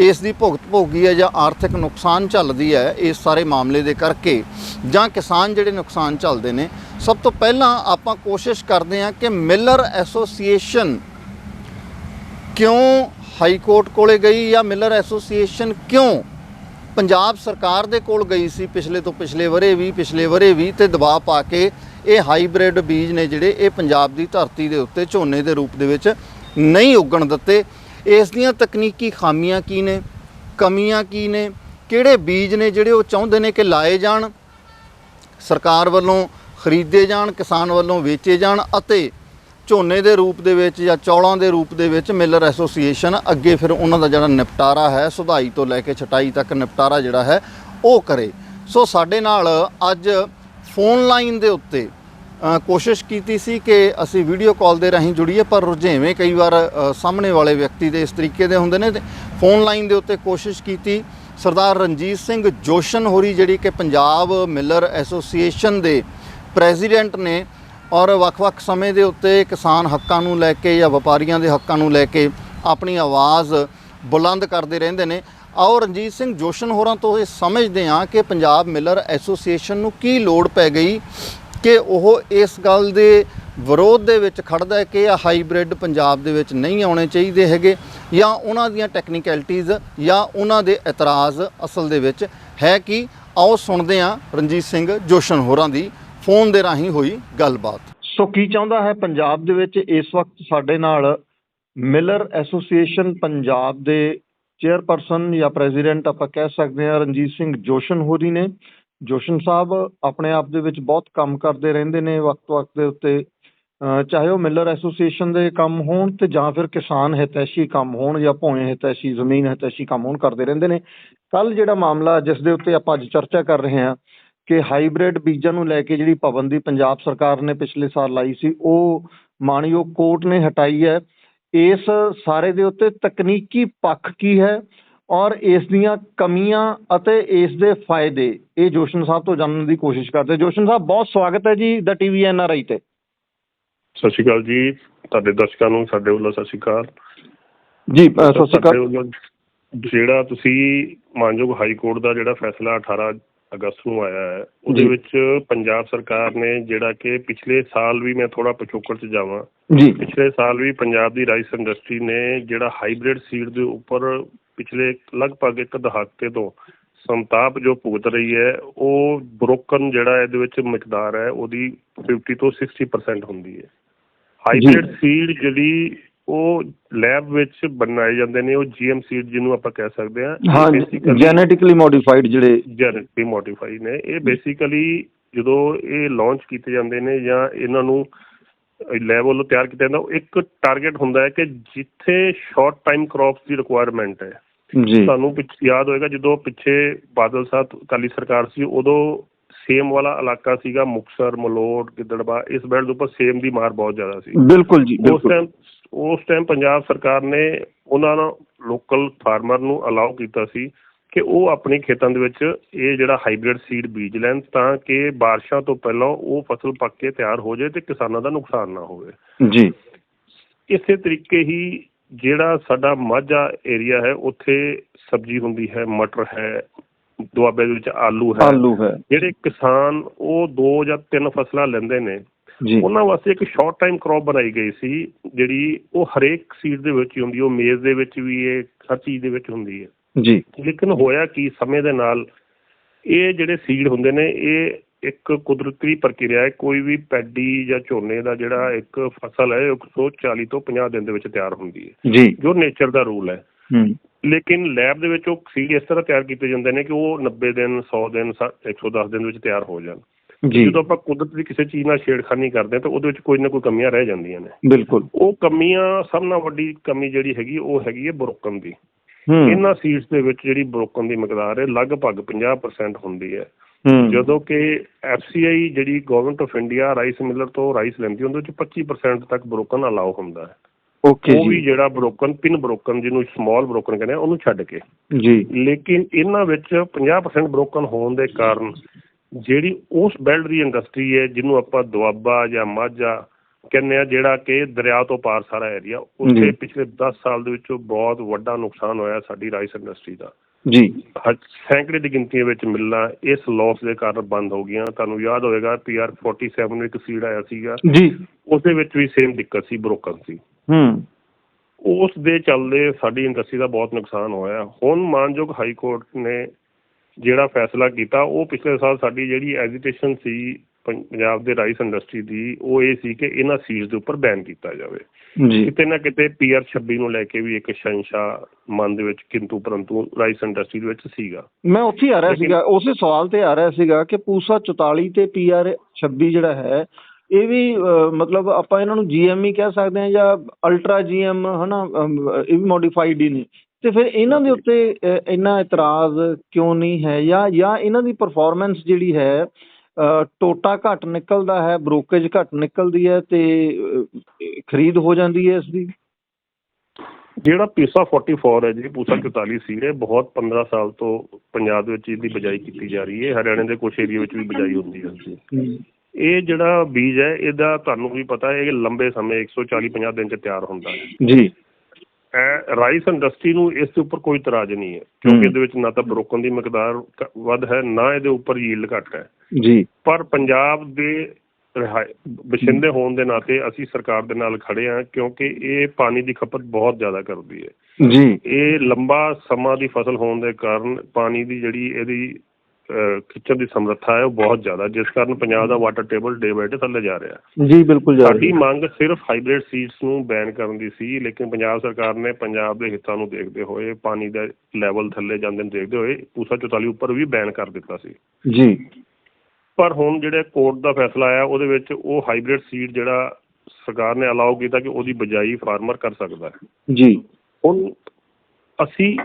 ਇਸ ਦੀ ਭੁਗਤ ਭੋਗੀ ਹੈ ਜਾਂ ਆਰਥਿਕ ਨੁਕਸਾਨ ਝੱਲਦੀ ਹੈ ਇਸ ਸਾਰੇ ਮਾਮਲੇ ਦੇ ਕਰਕੇ, ਜਾਂ ਕਿਸਾਨ ਜਿਹੜੇ ਨੁਕਸਾਨ ਝੱਲਦੇ ਨੇ, ਸਭ ਤੋਂ ਪਹਿਲਾਂ ਆਪਾਂ ਕੋਸ਼ਿਸ਼ ਕਰਦੇ ਹਾਂ ਕਿ ਮਿਲਰ ਐਸੋਸੀਏਸ਼ਨ ਕਿਉਂ ਹਾਈ ਕੋਰਟ ਕੋਲੇ ਗਈ ਜਾਂ ਮਿਲਰ ਐਸੋਸੀਏਸ਼ਨ ਕਿਉਂ ਪੰਜਾਬ ਸਰਕਾਰ ਦੇ ਕੋਲ ਗਈ ਸੀ ਪਿਛਲੇ ਤੋਂ ਪਿਛਲੇ ਵਰੇ ਵੀ, ਪਿਛਲੇ ਵਰੇ ਵੀ, ਤੇ ਦਬਾਅ ਪਾ ਕੇ ਇਹ ਹਾਈਬ੍ਰਿਡ ਬੀਜ ਨੇ ਜਿਹੜੇ ਇਹ ਪੰਜਾਬ ਦੀ ਧਰਤੀ ਦੇ ਉੱਤੇ ਝੋਨੇ ਦੇ ਰੂਪ ਦੇ ਵਿੱਚ ਨਹੀਂ ਉੱਗਣ ਦਿੱਤੇ। ਇਸ ਦੀਆਂ ਤਕਨੀਕੀ ਖਾਮੀਆਂ ਕੀ ਨੇ, ਕਮੀਆਂ ਕੀ ਨੇ, ਕਿਹੜੇ ਬੀਜ ਨੇ ਜਿਹੜੇ ਉਹ ਚਾਹੁੰਦੇ ਨੇ ਕਿ ਲਾਏ ਜਾਣ? ਸਰਕਾਰ ਵੱਲੋਂ ਖਰੀਦੇ ਜਾਣ, ਕਿਸਾਨ ਵੱਲੋਂ ਵੇਚੇ ਜਾਣ ਅਤੇ ਝੋਨੇ ਦੇ ਰੂਪ ਦੇ ਵਿੱਚ ਜਾਂ ਚੌਲਾਂ ਦੇ ਰੂਪ ਦੇ ਵਿੱਚ ਮਿਲਰ ਐਸੋਸੀਏਸ਼ਨ ਅੱਗੇ ਫਿਰ ਉਹਨਾਂ ਦਾ ਜਿਹੜਾ ਨਿਪਟਾਰਾ ਹੈ, ਸੁਧਾਈ ਤੋਂ ਲੈ ਕੇ ਛਟਾਈ ਤੱਕ ਨਿਪਟਾਰਾ ਜਿਹੜਾ ਹੈ, ਉਹ ਕਰੇ। ਸੋ ਸਾਡੇ ਨਾਲ ਅੱਜ ਫੋਨ ਲਾਈਨ ਦੇ ਉੱਤੇ ਕੋਸ਼ਿਸ਼ ਕੀਤੀ ਸੀ ਕਿ ਅਸੀਂ ਵੀਡੀਓ ਕਾਲ ਦੇ ਰਾਹੀਂ ਜੁੜੀਏ, ਪਰ ਰੁਝੇਵੇਂ ਕਈ ਵਾਰ ਸਾਹਮਣੇ ਵਾਲੇ ਵਿਅਕਤੀ ਦੇ ਇਸ ਤਰੀਕੇ ਦੇ ਹੁੰਦੇ ਨੇ ਤੇ ਫੋਨ ਲਾਈਨ ਦੇ ਉੱਤੇ ਕੋਸ਼ਿਸ਼ ਕੀਤੀ। ਸਰਦਾਰ ਰਣਜੀਤ ਸਿੰਘ ਜੋਸ਼ਨ ਹੋਰੀ, ਜਿਹੜੀ ਕਿ ਪੰਜਾਬ ਮਿਲਰ ਐਸੋਸੀਏਸ਼ਨ ਦੇ ਪ੍ਰੈਜ਼ੀਡੈਂਟ ਨੇ, ਔਰ ਵੱਖ-ਵੱਖ ਸਮੇਂ ਦੇ ਉੱਤੇ ਕਿਸਾਨ ਹੱਕਾਂ ਨੂੰ ਲੈ ਕੇ ਜਾਂ ਵਪਾਰੀਆਂ ਦੇ ਹੱਕਾਂ ਨੂੰ ਲੈ ਕੇ ਆਪਣੀ ਆਵਾਜ਼ ਬੁਲੰਦ ਕਰਦੇ ਰਹਿੰਦੇ ਨੇ। ਆਓ ਰਣਜੀਤ ਸਿੰਘ ਜੋਸ਼ਨ ਹੋਰਾਂ ਤੋਂ ਇਹ ਸਮਝਦੇ ਹਾਂ ਕਿ ਪੰਜਾਬ ਮਿਲਰ ਐਸੋਸੀਏਸ਼ਨ ਨੂੰ ਕੀ ਲੋੜ ਪੈ ਗਈ। ਕਿ ਉਹ ਇਸ ਗੱਲ ਦੇ ਵਿਰੋਧ ਦੇ ਵਿੱਚ ਖੜਦਾ ਹੈ ਕਿ ਇਹ ਹਾਈਬ੍ਰਿਡ ਪੰਜਾਬ ਦੇ ਵਿੱਚ ਨਹੀਂ ਆਉਣੇ ਚਾਹੀਦੇ ਹੈਗੇ ਜਾਂ ਉਹਨਾਂ ਦੀਆਂ ਟੈਕਨੀਕੈਲਿਟੀਜ਼ ਜਾਂ ਉਹਨਾਂ ਦੇ ਇਤਰਾਜ਼ ਅਸਲ ਦੇ ਵਿੱਚ ਹੈ ਕਿ? ਆਓ ਸੁਣਦੇ ਹਾਂ ਰਣਜੀਤ ਸਿੰਘ ਜੋਸ਼ਨ ਹੋਰਾਂ ਦੀ ਫੋਨ ਦੇ ਰਾਹੀਂ ਹੋਈ ਗੱਲਬਾਤ।
ਸੋ ਕੀ ਚਾਹੁੰਦਾ ਹੈ ਪੰਜਾਬ ਦੇ ਵਿੱਚ? ਇਸ ਵਕਤ ਸਾਡੇ ਨਾਲ ਮਿਲਰ ਐਸੋਸੀਏਸ਼ਨ ਪੰਜਾਬ ਦੇ ਚੇਅਰਪਰਸਨ ਜਾਂ ਪ੍ਰੈਜ਼ੀਡੈਂਟ ਆਪਾਂ ਕਹਿ ਸਕਦੇ ਹਾਂ ਰਣਜੀਤ ਸਿੰਘ ਜੋਸ਼ਨ ਹੋਰੀ ਨੇ। ਜੋਸ਼ਨ ਸਾਹਿਬ ਆਪਣੇ ਆਪ ਦੇ ਵਿੱਚ ਬਹੁਤ ਕੰਮ ਕਰਦੇ ਰਹਿੰਦੇ ਨੇ ਵਕਤ-ਵਕਤ ਦੇ ਉੱਤੇ। ਅਹ ਚਾਹੇ ਉਹ ਮਿਲਰ ਐਸੋਸੀਏਸ਼ਨ ਦੇ ਕੰਮ ਹੋਣ ਤੇ ਜਾਂ ਫਿਰ ਕਿਸਾਨ ਹਿਤੈਸ਼ੀ ਕੰਮ ਹੋਣ ਜਾਂ ਭੋਏ ਹਿਤੈਸ਼ੀ, ਜ਼ਮੀਨ ਹਿਤੈਸ਼ੀ ਕੰਮ ਹੋਣ ਕਰਦੇ ਰਹਿੰਦੇ ਨੇ। ਕੱਲ ਜਿਹੜਾ ਮਾਮਲਾ ਜਿਸ ਦੇ ਉੱਤੇ ਆਪਾਂ ਅੱਜ ਚਰਚਾ ਕਰ ਰਹੇ ਹਾਂ ਕਿ ਹਾਈਬ੍ਰਿਡ ਬੀਜਾਂ ਨੂੰ ਲੈ ਕੇ ਜਿਹੜੀ ਪਾਬੰਦੀ ਪੰਜਾਬ ਸਰਕਾਰ ਨੇ ਪਿਛਲੇ ਸਾਲ ਲਾਈ ਸੀ, ਉਹ ਮਾਣਯੋਗ ਕੋਰਟ ਨੇ ਹਟਾਈ ਹੈ। ਇਸ ਸਾਰੇ ਦੇ ਉੱਤੇ ਤਕਨੀਕੀ ਪੱਖ ਕੀ ਹੈ? ਔਰ ਇਸ ਦੀਆਂ ਕਮੀਆਂ ਅਤੇ ਇਸ ਦੇ ਫਾਇਦੇ ਇਹ ਜੋਸ਼ਨ ਸਾਹਿਬ ਤੋਂ ਜਾਣਨ ਦੀ ਕੋਸ਼ਿਸ਼ ਕਰਦੇ ਜੋਸ਼ਨ ਸਾਹਿਬ ਬਹੁਤ ਸਵਾਗਤ ਹੈ ਜੀ ਦਾ ਟੀਵੀ ਐਨਆਰਆਈ ਤੇ।
ਸਤਿ ਸ਼੍ਰੀ ਅਕਾਲ ਜੀ। ਤੁਹਾਡੇ ਦਰਸ਼ਕਾਂ ਨੂੰ ਸਾਡੇ ਵੱਲੋਂ ਸਤਿ ਸ਼੍ਰੀ ਅਕਾਲ।
ਜੀ ਸਤਿ ਸ਼੍ਰੀ ਅਕਾਲ।
ਜਿਹੜਾ ਤੁਸੀਂ ਮਾਨਯੋਗ ਹਾਈ ਕੋਰਟ ਦਾ ਜਿਹੜਾ ਫੈਸਲਾ 18 ਅਗਸਤ ਨੂੰ ਆਇਆ ਹੈ ਉਹਦੇ। ਵਿੱਚ ਪੰਜਾਬ ਸਰਕਾਰ ਨੇ ਜਿਹੜਾ ਕਿ ਪਿਛਲੇ ਸਾਲ ਵੀ ਮੈਂ ਥੋੜਾ ਪਿਛੋਕੜ ਚ ਜਾਵਾਂ।
ਜੀ।
ਪਿਛਲੇ ਸਾਲ ਵੀ ਪੰਜਾਬ ਦੀ ਰਾਈਸ ਇੰਡਸਟਰੀ ਨੇ ਜਿਹੜਾ ਹਾਈਬ੍ਰਿਡ ਸੀਡ ਦੇ ਉੱਪਰ ਪਿਛਲੇ ਲਗਭਗ ਇੱਕ ਦਹਾਕੇ ਤੋਂ ਸੰਤਾਪ ਜੋ ਭੁਗਤ ਰਹੀ ਹੈ ਉਹ ਬ੍ਰੋਕਨ ਜਿਹੜਾ ਇਹਦੇ ਵਿੱਚ ਮਿਕਦਾਰ ਹੈ ਉਹਦੀ 50 ਤੋਂ 60% ਹੁੰਦੀ ਹੈ। ਹਾਈਬ੍ਰਿਡ ਸੀਡ ਜਿਹੜੀ ਉਹ ਲੈਬ ਵਿੱਚ ਬਣਾਏ ਜਾਂਦੇ ਨੇ ਉਹ ਜੀਐਮ ਸੀਡ ਜਿਹਨੂੰ ਆਪਾਂ ਕਹਿ ਸਕਦੇ ਹਾਂ।
ਜੈਨੇਟਿਕਲੀ ਮੋਡੀਫਾਈਡ ਜਿਹੜੇ
ਜੈਨੇਟਿਕਲੀ ਮੋਡੀਫਾਈ ਨੇ। ਇਹ ਬੇਸਿਕਲੀ ਜਦੋਂ ਇਹ ਲਾਂਚ ਕੀਤੇ ਜਾਂਦੇ ਨੇ ਜਾਂ ਇਹਨਾਂ ਨੂੰ ਲੈਬ ਵੱਲੋਂ ਤਿਆਰ ਕੀਤਾ ਜਾਂਦਾ ਉਹ ਇੱਕ ਟਾਰਗੇਟ ਹੁੰਦਾ ਹੈ ਕਿ ਜਿੱਥੇ ਸ਼ਾਰਟ ਟਾਈਮ ਕ੍ਰੌਪਸ ਦੀ ਰਿਕੁਆਇਰਮੈਂਟ ਹੈ।
ਜੀ।
ਤੁਹਾਨੂੰ ਪਿੱਛੇ ਯਾਦ ਹੋਏਗਾ ਜਦੋਂ ਪਿੱਛੇ ਬਾਦਲ ਸਾਹਿਬ ਅਕਾਲੀ ਸਰਕਾਰ ਸੀ ਉਦੋਂ ਸੇਮ ਵਾਲਾ ਇਲਾਕਾ ਸੀਗਾ ਮੁਕਸਰ ਮਲੋਟ ਗਿੱਦੜਬਾ ਇਸ ਬੈਲਟ ਦੇ ਉੱਪਰ ਸੇਮ ਦੀ ਮਾਰ ਬਹੁਤ ਜ਼ਿਆਦਾ ਸੀ।
ਬਿਲਕੁਲ ਜੀ
ਉਸ
ਬਿਲਕੁਲ।
ਟਾਈਮ ਉਸ ਟਾਈਮ ਪੰਜਾਬ ਸਰਕਾਰ ਨੇ ਉਹਨਾਂ ਨੂੰ ਲੋਕਲ ਫਾਰਮਰ ਨੂੰ ਅਲਾਉ ਕੀਤਾ ਸੀ ਕਿ ਉਹ ਆਪਣੇ ਖੇਤਾਂ ਦੇ ਵਿੱਚ ਇਹ ਜਿਹੜਾ ਹਾਈਬ੍ਰਿਡ ਸੀਡ ਬੀਜ ਲੈਣ ਤਾਂ ਕਿ ਬਾਰਿਸ਼ਾਂ ਤੋਂ ਪਹਿਲਾਂ ਉਹ ਫਸਲ ਪੱਕ ਕੇ ਤਿਆਰ ਹੋ ਜਾਏ ਤੇ ਕਿਸਾਨਾਂ ਦਾ ਨੁਕਸਾਨ ਨਾ ਹੋਵੇ।
ਜੀ।
ਇਸੇ ਤਰੀਕੇ ਹੀ ਜਿਹੜਾ ਸਾਡਾ ਮਾਝਾ ਏਰੀਆ ਹੈ ਉੱਥੇ ਸਬਜ਼ੀ ਹੁੰਦੀ ਹੈ ਮਟਰ ਹੈ ਦੁਆਬੇ ਦੇ ਵਿੱਚ ਆਲੂ ਹੈ।
ਆਲੂ ਹੈ।
ਜਿਹੜੇ ਕਿਸਾਨ ਉਹ ਦੋ ਜਾਂ ਤਿੰਨ ਫਸਲਾਂ ਲੈਂਦੇ ਨੇ ਉਹਨਾਂ ਵਾਸਤੇ ਇੱਕ ਸ਼ਾਰਟ ਟਾਈਮ ਕ੍ਰੌਪ ਬਣਾਈ ਗਈ ਸੀ ਜਿਹੜੀ ਉਹ ਹਰੇਕ ਸੀਡ ਦੇ ਵਿੱਚ ਹੀ ਹੁੰਦੀ ਉਹ ਮੇਜ਼ ਦੇ ਵਿੱਚ ਵੀ ਇਹ ਹਰ ਚੀਜ਼ ਦੇ ਵਿੱਚ ਹੁੰਦੀ ਹੈ।
ਜੀ।
ਲੇਕਿਨ ਹੋਇਆ ਕੀ ਸਮੇਂ ਦੇ ਨਾਲ ਇਹ ਜਿਹੜੇ ਸੀਡ ਹੁੰਦੇ ਨੇ ਇਹ ਇੱਕ ਕੁਦਰਤੀ ਪ੍ਰਕਿਰਿਆ ਹੈ ਕੋਈ ਵੀ ਪੈਡੀ ਜਾਂ ਝੋਨੇ ਦਾ ਜਿਹੜਾ ਇੱਕ ਫਸਲ ਹੈ ਉਹ 140 ਤੋਂ 50 ਦਿਨ ਦੇ ਵਿੱਚ ਤਿਆਰ ਹੁੰਦੀ ਹੈ।
ਜੀ।
ਜੋ ਨੇਚਰ ਦਾ ਰੂਲ ਹੈ। ਲੇਕਿਨ ਲੈਬ ਦੇ ਵਿੱਚ ਉਹ ਸੀਡ ਇਸ ਤਰ੍ਹਾਂ ਤਿਆਰ ਕੀਤੇ ਜਾਂਦੇ ਨੇ ਕਿ ਉਹ 90 ਦਿਨ 100 ਦਿਨ ਸ- 110 ਦਿਨ ਵਿੱਚ ਤਿਆਰ ਹੋ ਜਾਣ। ਜਦੋਂ ਆਪਾਂ ਕੁਦਰਤ ਦੀ ਕਿਸੇ ਚੀਜ਼ ਨਾਲ ਛੇੜਖਾਨੀ ਕਰਦੇ ਹਾਂ ਤਾਂ ਉਹਦੇ ਵਿੱਚ ਕੋਈ ਨਾ ਕੋਈ ਕਮੀਆਂ ਰਹਿ ਜਾਂਦੀਆਂ ਨੇ।
ਬਿਲਕੁਲ।
ਉਹ ਕਮੀਆਂ ਸਭ ਨਾਲ ਵੱਡੀ ਕਮੀ ਜਿਹੜੀ ਹੈਗੀ ਉਹ ਹੈਗੀ ਹੈ ਬਰੋਕਨ ਦੀ। ਇਹਨਾਂ ਸੀਡਸ ਦੇ ਵਿੱਚ ਜਿਹੜੀ ਬਰੋਕਨ ਦੀ ਮਿਕਦਾਰ ਹੈ ਲਗਭਗ 50% ਹੁੰਦੀ ਹੂੰ। ਜਦੋਂ ਕਿ ਐਫਸੀਆਈ ਜਿਹੜੀ government of India rice miller ਤੋਂ ਰਾਈਸ ਲੈਂਦੀ ਉਹਦੇ ਵਿੱਚ 25% ਤੱਕ ਬਰੋਕਨ ਅਲਾਉ ਹੁੰਦਾ ਹੈ।
ਓਕੇ
ਉਹ ਵੀ ਜਿਹੜਾ ਬਰੋਕਨ ਪਿਨ ਬਰੋਕਨ ਜਿਹਨੂੰ ਸਮਾਲ ਬਰੋਕਨ ਕਹਿੰਦੇ ਆ ਉਹਨੂੰ ਛੱਡ ਕੇ।
ਜੀ।
ਲੇਕਿਨ ਇਹਨਾਂ ਵਿੱਚ 50% ਬਰੋਕਨ ਹੋਣ ਦੇ ਕਾਰਨ ਜਿਹੜੀ ਉਸ ਬੈਲਟ ਦੀ ਇੰਡਸਟਰੀ ਹੈ ਜਿਹਨੂੰ ਆਪਾਂ ਦੁਆਬਾ ਜਾਂ ਮਾਝਾ ਕਹਿੰਦੇ ਆ ਜਿਹੜਾ ਕਿ ਦਰਿਆ ਤੋਂ ਪਾਰ ਸਾਰਾ ਏਰੀਆ ਉੱਥੇ। ਪਿਛਲੇ 10 ਸਾਲ ਦੇ ਵਿੱਚ ਬਹੁਤ ਵੱਡਾ ਨੁਕਸਾਨ ਹੋਇਆ ਸਾਡੀ ਰਾਈਸ ਇੰਡਸਟਰੀ ਦਾ।
ਜੀ।
ਸੈਂਕੜੇ ਦੀ ਗਿਣਤੀ ਵਿੱਚ ਮਿਲਣਾ ਇਸ ਲਾਸ ਦੇ ਕਾਰਨ ਬੰਦ ਹੋ ਗਈਆਂ। ਤੁਹਾਨੂੰ ਯਾਦ ਹੋਵੇਗਾ ਪੀਆਰ 47 ਨੂੰ ਇੱਕ ਸੀਡ ਆਇਆ ਸੀਗਾ।
ਜੀ।
ਉਸ ਦੇ ਵਿੱਚ ਵੀ ਸੇਮ ਦਿੱਕਤ ਸੀ ਬਰੋਕਨ ਸੀ।
ਹੂੰ।
ਉਸ ਦੇ ਚੱਲਦੇ ਸਾਡੀ ਇੰਡਸਟਰੀ ਦਾ ਬਹੁਤ ਨੁਕਸਾਨ ਹੋਇਆ। ਹੁਣ ਮਾਨਯੋਗ ਹਾਈ ਕੋਰਟ ਨੇ ਜਿਹੜਾ ਫੈਸਲਾ ਕੀਤਾ ਉਹ ਪਿਛਲੇ ਸਾਲ ਸਾਡੀ ਜਿਹੜੀ ਐਜੀਟੇਸ਼ਨ ਸੀ ਪੰਜਾਬ ਦੇ ਰਾਈਸ ਇੰਡਸਟਰੀ ਦੀ ਉਹ ਇਹ ਸੀ ਕਿ ਇਹਨਾਂ ਸੀਡਸ ਦੇ ਉੱਪਰ ਬੈਨ ਕੀਤਾ ਜਾਵੇ।
ਜੀ।
ਕਿਤੇ ਨਾ ਕਿਤੇ ਪੀਆਰ 26 ਨੂੰ ਲੈ ਕੇ ਵੀ ਇੱਕ ਸ਼ੰਸ਼ਾ ਮਨ ਦੇ ਵਿੱਚ ਕਿੰਤੂ ਪਰੰਤੂ ਰਾਈਸ ਇੰਡਸਟਰੀ ਦੇ ਵਿੱਚ ਸੀਗਾ।
ਮੈਂ ਉੱਥੇ ਆ ਰਿਹਾ ਸੀਗਾ ਉਸੇ ਸਵਾਲ ਤੇ ਆ ਰਿਹਾ ਸੀਗਾ ਕਿ ਪੂਸਾ 44 ਤੇ ਪੀਆਰ 26 ਜਿਹੜਾ ਹੈ ਇਹ ਵੀ ਮਤਲਬ ਆਪਾਂ ਇਹਨਾਂ ਨੂੰ ਜੀਐਮ ਹੀ ਕਹਿ ਸਕਦੇ ਹਾਂ ਜਾਂ ਅਲਟਰਾ ਜੀਐਮ ਹਨਾ ਇਹ ਵੀ ਮੋਡੀਫਾਈਡ ਹੀ ਨੇ। ਤੇ ਫਿਰ ਇਹਨਾਂ ਦੇ ਉੱਤੇ ਇੰਨਾ ਇਤਰਾਜ਼ ਕਿਉਂ ਨਹੀਂ ਹੈ ਜਾਂ ਜਾਂ ਇਹਨਾਂ ਦੀ ਪਰਫਾਰਮੈਂਸ ਜਿਹੜੀ ਹੈ ਟੋਟਾ ਘੱਟ ਨਿਕਲਦਾ ਹੈ ਬ੍ਰੋਕੇਜ ਘੱਟ ਨਿਕਲਦੀ ਹੈ ਤੇ ਖਰੀਦ ਹੋ ਜਾਂਦੀ ਹੈ ਇਸ ਦੀ
ਜਿਹੜਾ ਪੀਸਾ 44 ਹੈ ਜੀ ਪੂਸਾ 44 ਸੀ ਇਹ ਬਹੁਤ 15 ਸਾਲ ਤੋਂ ਪੰਜਾਬ ਦੇ ਵਿੱਚ ਇਹਦੀ ਬਜਾਈ ਕੀਤੀ ਜਾ ਰਹੀ ਹੈ ਹਰਿਆਣੇ ਦੇ ਕੁਝ ਏਰੀਆ ਵਿੱਚ ਵੀ ਬਜਾਈ ਹੁੰਦੀ ਹੈ। ਇਹ ਜਿਹੜਾ ਬੀਜ ਹੈ ਇਹਦਾ ਤੁਹਾਨੂੰ ਵੀ ਪਤਾ ਹੈ ਇਹ ਲੰਬੇ ਸਮੇਂ 140 50 ਦਿਨ ਚ ਤਿਆਰ ਹੁੰਦਾ ਹੈ।
ਜੀ।
ਰਾਈਸ ਇੰਡਸਟਰੀ ਨੂੰ ਇਸ ਦੇ ਉੱਪਰ ਕੋਈ ਇਤਰਾਜ਼ ਨਹੀਂ ਹੈ ਕਿਉਂਕਿ। ਇਹਦੇ ਵਿੱਚ ਨਾ ਤਾਂ ਬਰੋਕਨ ਦੀ ਮਿਕਦਾਰ ਵੱਧ ਹੈ ਨਾ ਇਹਦੇ ਉੱਪਰ ਯੀਲਡ ਘੱਟ ਹੈ।
ਜੀ।
ਪਰ ਪੰਜਾਬ ਦੇ ਬਸ਼ਿੰਦੇ ਹੋਣ ਦੇ ਨਾਤੇ ਅਸੀਂ ਸਰਕਾਰ ਦੇ ਨਾਲ ਖੜੇ ਹਾਂ ਕਿਉਂਕਿ ਇਹ ਪਾਣੀ ਦੀ ਖਪਤ ਬਹੁਤ ਜ਼ਿਆਦਾ ਕਰਦੀ ਹੈ।
ਜੀ।
ਇਹ ਲੰਬਾ ਸਮਾਂ ਦੀ ਫਸਲ ਹੋਣ ਦੇ ਕਾਰਨ ਪਾਣੀ ਦੀ ਜਿਹੜੀ ਇਹਦੀ ਖਿੱਚਣ ਦੀ ਸਮਰੱਥਾ ਹੈ ਉਹ ਬਹੁਤ ਜ਼ਿਆਦਾ। ਜਿਸ ਕਾਰਨ ਪੰਜਾਬ ਦਾ water table day by day ਥੱਲੇ ਜਾ ਰਿਹਾ
ਜੀ ਬਿਲਕੁਲ ਜਾ
ਸਾਡੀ। ਮੰਗ ਸਿਰਫ ਹਾਈਬ੍ਰਿਡ ਸੀਡਸ ਨੂੰ ਬੈਨ ਕਰਨ ਦੀ ਸੀ ਲੇਕਿਨ ਪੰਜਾਬ ਸਰਕਾਰ ਨੇ ਪੰਜਾਬ ਦੇ ਹਿੱਤਾਂ ਨੂੰ ਦੇਖਦੇ ਹੋਏ ਪਾਣੀ ਦਾ ਲੈਵਲ ਥੱਲੇ ਜਾਂਦੇ ਨੂੰ ਦੇਖਦੇ ਹੋਏ ਪੂਸਾ 44 ਉੱਪਰ ਵੀ ਬੈਨ ਕਰ ਦਿੱਤਾ ਸੀ।
ਜੀ।
ਪਰ ਹੁਣ ਜਿਹੜੇ ਕੋਰਟ ਦਾ ਫੈਸਲਾ ਆਇਆ ਉਹਦੇ ਵਿੱਚ ਉਹ ਹਾਈਬ੍ਰਿਡ ਸੀਡ ਜਿਹੜਾ ਸਰਕਾਰ ਨੇ ਅਲਾਉ ਕੀਤਾ ਕਿ ਉਹਦੀ ਬਜਾਈ ਫਾਰਮਰ ਕਰ ਸਕਦਾ ਹੈ।
ਜੀ।
ਹੁਣ ਅਸੀਂ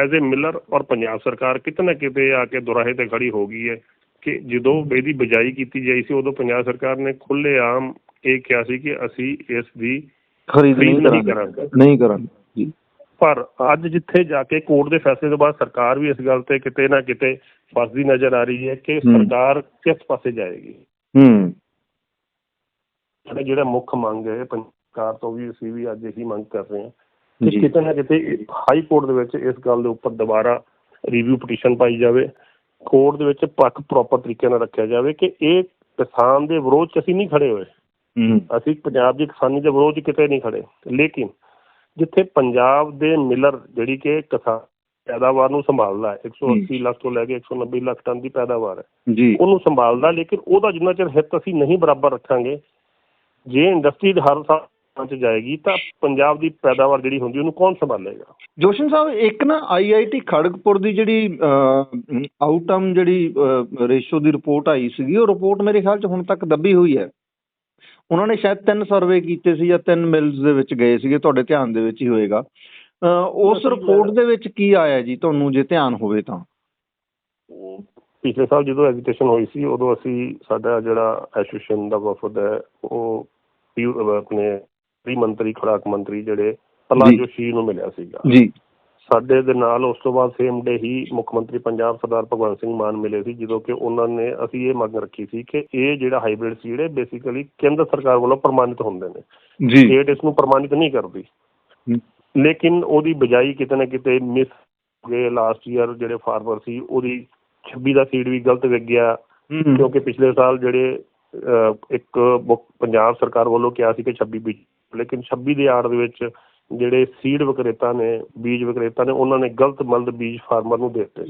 ਐਜ਼ ਅ ਮਿਲਰ ਔਰ ਪੰਜਾਬ ਸਰਕਾਰ ਕਿਤੇ ਨਾ ਕਿਤੇ ਆ ਕੇ ਦੁਰਾਹੇ ਤੇ ਖੜੀ ਹੋ ਗਈ ਹੈ ਕਿ ਜਦੋਂ ਇਹਦੀ ਬਜਾਈ ਕੀਤੀ ਜਾਈ ਸੀ ਉਦੋਂ ਪੰਜਾਬ ਸਰਕਾਰ ਨੇ ਖੁੱਲੇ ਆਮ ਇਹ ਕਿਹਾ ਸੀ ਕਿ ਅਸੀਂ ਇਸ ਦੀ
ਖਰੀਦ ਨਹੀਂ ਕਰਾਂਗੇ।
ਕਰਾਂਗੇ।
ਨਹੀਂ ਕਰਾਂਗੇ ਜੀ।
ਪਰ ਅੱਜ ਜਿੱਥੇ ਜਾ ਕੇ ਕੋਰਟ ਦੇ ਫੈਸਲੇ ਤੋਂ ਬਾਅਦ ਸਰਕਾਰ ਵੀ ਇਸ ਗੱਲ ਤੇ ਕਿਤੇ ਨਾ ਕਿਤੇ ਫਸਦੀ ਨਜ਼ਰ ਆ ਰਹੀ ਹੈ ਕਿ। ਸਰਕਾਰ ਕਿਸ ਪਾਸੇ ਜਾਏਗੀ।
ਹੂੰ।
ਸਾਡਾ ਜਿਹੜਾ ਮੁੱਖ ਮੰਗ ਹੈ ਪੰਜਾਬ ਸਰਕਾਰ ਤੋਂ ਵੀ ਅਸੀਂ ਵੀ ਅੱਜ ਇਹੀ ਮੰਗ ਕਰ ਰਹੇ ਹਾਂ ਕਿ ਕਿਤੇ ਨਾ ਕਿਤੇ ਹਾਈ ਕੋਰਟ ਦੇ ਵਿੱਚ ਇਸ ਗੱਲ ਦੇ ਉੱਪਰ ਦੁਬਾਰਾ ਰਿਵਿਊ ਪਟੀਸ਼ਨ ਪਾਈ ਜਾਵੇ। ਕੋਰਟ ਦੇ ਵਿੱਚ ਪੱਖ ਪ੍ਰੋਪਰ ਤਰੀਕੇ ਨਾਲ ਰੱਖਿਆ ਜਾਵੇ ਕਿ ਇਹ ਕਿਸਾਨ ਦੇ ਵਿਰੋਧ 'ਚ ਅਸੀਂ ਨਹੀਂ ਖੜੇ ਹੋਏ। ਅਸੀਂ ਪੰਜਾਬ ਦੀ ਕਿਸਾਨੀ ਦੇ ਵਿਰੋਧ 'ਚ ਕਿਤੇ ਨਹੀਂ ਖੜੇ। ਲੇਕਿਨ ਜਿੱਥੇ ਪੰਜਾਬ ਦੇ ਮਿਲਰ ਜਿਹੜੀ ਕਿ ਕਿਸਾਨ ਪੈਦਾਵਾਰ ਨੂੰ ਸੰਭਾਲਦਾ ਹੈ 180 ਲੱਖ ਤੋਂ ਲੈ ਕੇ 190 ਲੱਖ ਟਨ ਦੀ ਪੈਦਾਵਾਰ ਹੈ
ਜੀ।
ਉਹਨੂੰ ਸੰਭਾਲਦਾ ਲੇਕਿਨ ਉਹਦਾ ਜਿੰਨਾ ਚਿਰ ਹਿੱਤ ਅਸੀਂ ਨਹੀਂ ਬਰਾਬਰ ਰੱਖਾਂਗੇ ਜੇ ਇੰਡਸਟਰੀ ਹਰ ਸਾਲ ਚ ਜਾਏਗੀ ਤਾਂ ਪੰਜਾਬ ਦੀ ਪੈਦਾਵਾਰ ਜਿਹੜੀ ਹੁੰਦੀ ਉਹਨੂੰ ਕੌਣ ਸੰਭਾਲੇਗਾ?
ਜੋਸ਼ਨ ਸਾਹਿਬ ਇੱਕ ਨਾ ਆਈਆਈਟੀ ਖੜਗਪੁਰ ਦੀ ਜਿਹੜੀ ਆਊਟਮ ਜਿਹੜੀ ਰੇਸ਼ੋ ਦੀ ਰਿਪੋਰਟ ਆਈ ਸੀਗੀ ਉਹ ਰਿਪੋਰਟ ਮੇਰੇ ਖਿਆਲ ਚ ਹੁਣ ਤੱਕ ਦੱਬੀ ਹੋਈ ਹੈ। ਉਹਨਾਂ ਨੇ ਸ਼ਾਇਦ ਤਿੰਨ ਸਰਵੇ ਕੀਤੇ ਸੀ ਜਾਂ ਤਿੰਨ ਮਿਲਸ ਦੇ ਵਿੱਚ ਗਏ ਸੀਗੇ ਤੁਹਾਡੇ ਧਿਆਨ ਦੇ ਵਿੱਚ ਹੀ ਹੋਏਗਾ। ਉਸ ਰਿਪੋਰਟ ਦੇ ਵਿੱਚ ਕੀ ਆਇਆ ਜੀ ਤੁਹਾਨੂੰ ਜੇ ਧਿਆਨ ਹੋਵੇ ਤਾਂ?
ਪਿਛਲੇ ਸਾਲ ਜਦੋਂ ਐਜੀਟੇਸ਼ਨ ਹੋਈ ਸੀ ਉਦੋਂ ਅਸੀਂ ਸਾਡਾ ਜਿਹੜਾ ਐਸੋਸੀਏਸ਼ਨ ਦਾ ਵਫਦ ਹੈ ਉਹ ਆਪਣੇ ਗ੍ਰਹਿ ਮੰਤਰੀ ਖੁਰਾਕ ਮੰਤਰੀ ਜਿਹੜੇ ਪ੍ਰਹਲਾਦ। ਜੋਸ਼ੀ ਨੂੰ ਮਿਲਿਆ ਸੀਗਾ।
ਜੀ।
ਸਾਡੇ ਦੇ ਨਾਲ ਉਸ ਤੋਂ ਬਾਅਦ ਸੇਮ ਡੇ ਹੀ ਮੁੱਖ ਮੰਤਰੀ ਪੰਜਾਬ ਸਰਦਾਰ ਭਗਵੰਤ ਸਿੰਘ ਮਾਨ ਮਿਲੇ ਸੀ ਜਦੋਂ ਕਿ ਉਹਨਾਂ ਨੇ ਅਸੀਂ ਇਹ ਮੰਗ ਰੱਖੀ ਸੀ ਕਿ ਇਹ ਜਿਹੜਾ ਹਾਈਬ੍ਰਿਡ ਸੀਡ ਹੈ ਬੇਸਿਕਲੀ ਕੇਂਦਰ ਸਰਕਾਰ ਵੱਲੋਂ ਪ੍ਰਮਾਣਿਤ ਹੁੰਦੇ ਨੇ।
ਜੀ।
ਸਟੇਟ ਇਸ ਨੂੰ ਪ੍ਰਮਾਣਿਤ ਨਹੀਂ ਕਰਦੀ। ਲੇਕਿਨ ਉਹਦੀ ਬਜਾਈ ਕਿਤੇ ਨਾ ਕਿਤੇ ਮਿਸ ਗਏ ਲਾਸਟ ਈਅਰ ਜਿਹੜੇ ਫਾਰਮਰ ਸੀ ਉਹਦੀ 26 ਦਾ ਸੀਡ ਵੀ ਗਲਤ ਵਿਕ ਗਿਆ।
ਹੂੰ,
ਕਿਉਂਕਿ ਪਿਛਲੇ ਸਾਲ ਜਿਹੜੇ ਇੱਕ ਪੰਜਾਬ ਸਰਕਾਰ ਵੱਲੋਂ ਕਿਹਾ ਸੀ ਕਿ 26 ਬੀਜ ਲੇਕਿਨ 26 ਦੇ ਆੜ ਦੇ ਵਿੱਚ ਜਿਹੜੇ ਸੀਡ ਵਿਕਰੇਤਾ ਨੇ ਬੀਜ ਵਿਕਰੇਤਾ ਨੇ ਉਹਨਾਂ ਨੇ ਗਲਤ ਮਲਦ ਬੀਜ ਫਾਰਮਰ ਨੂੰ ਦੇ ਦਿੱਤੇ।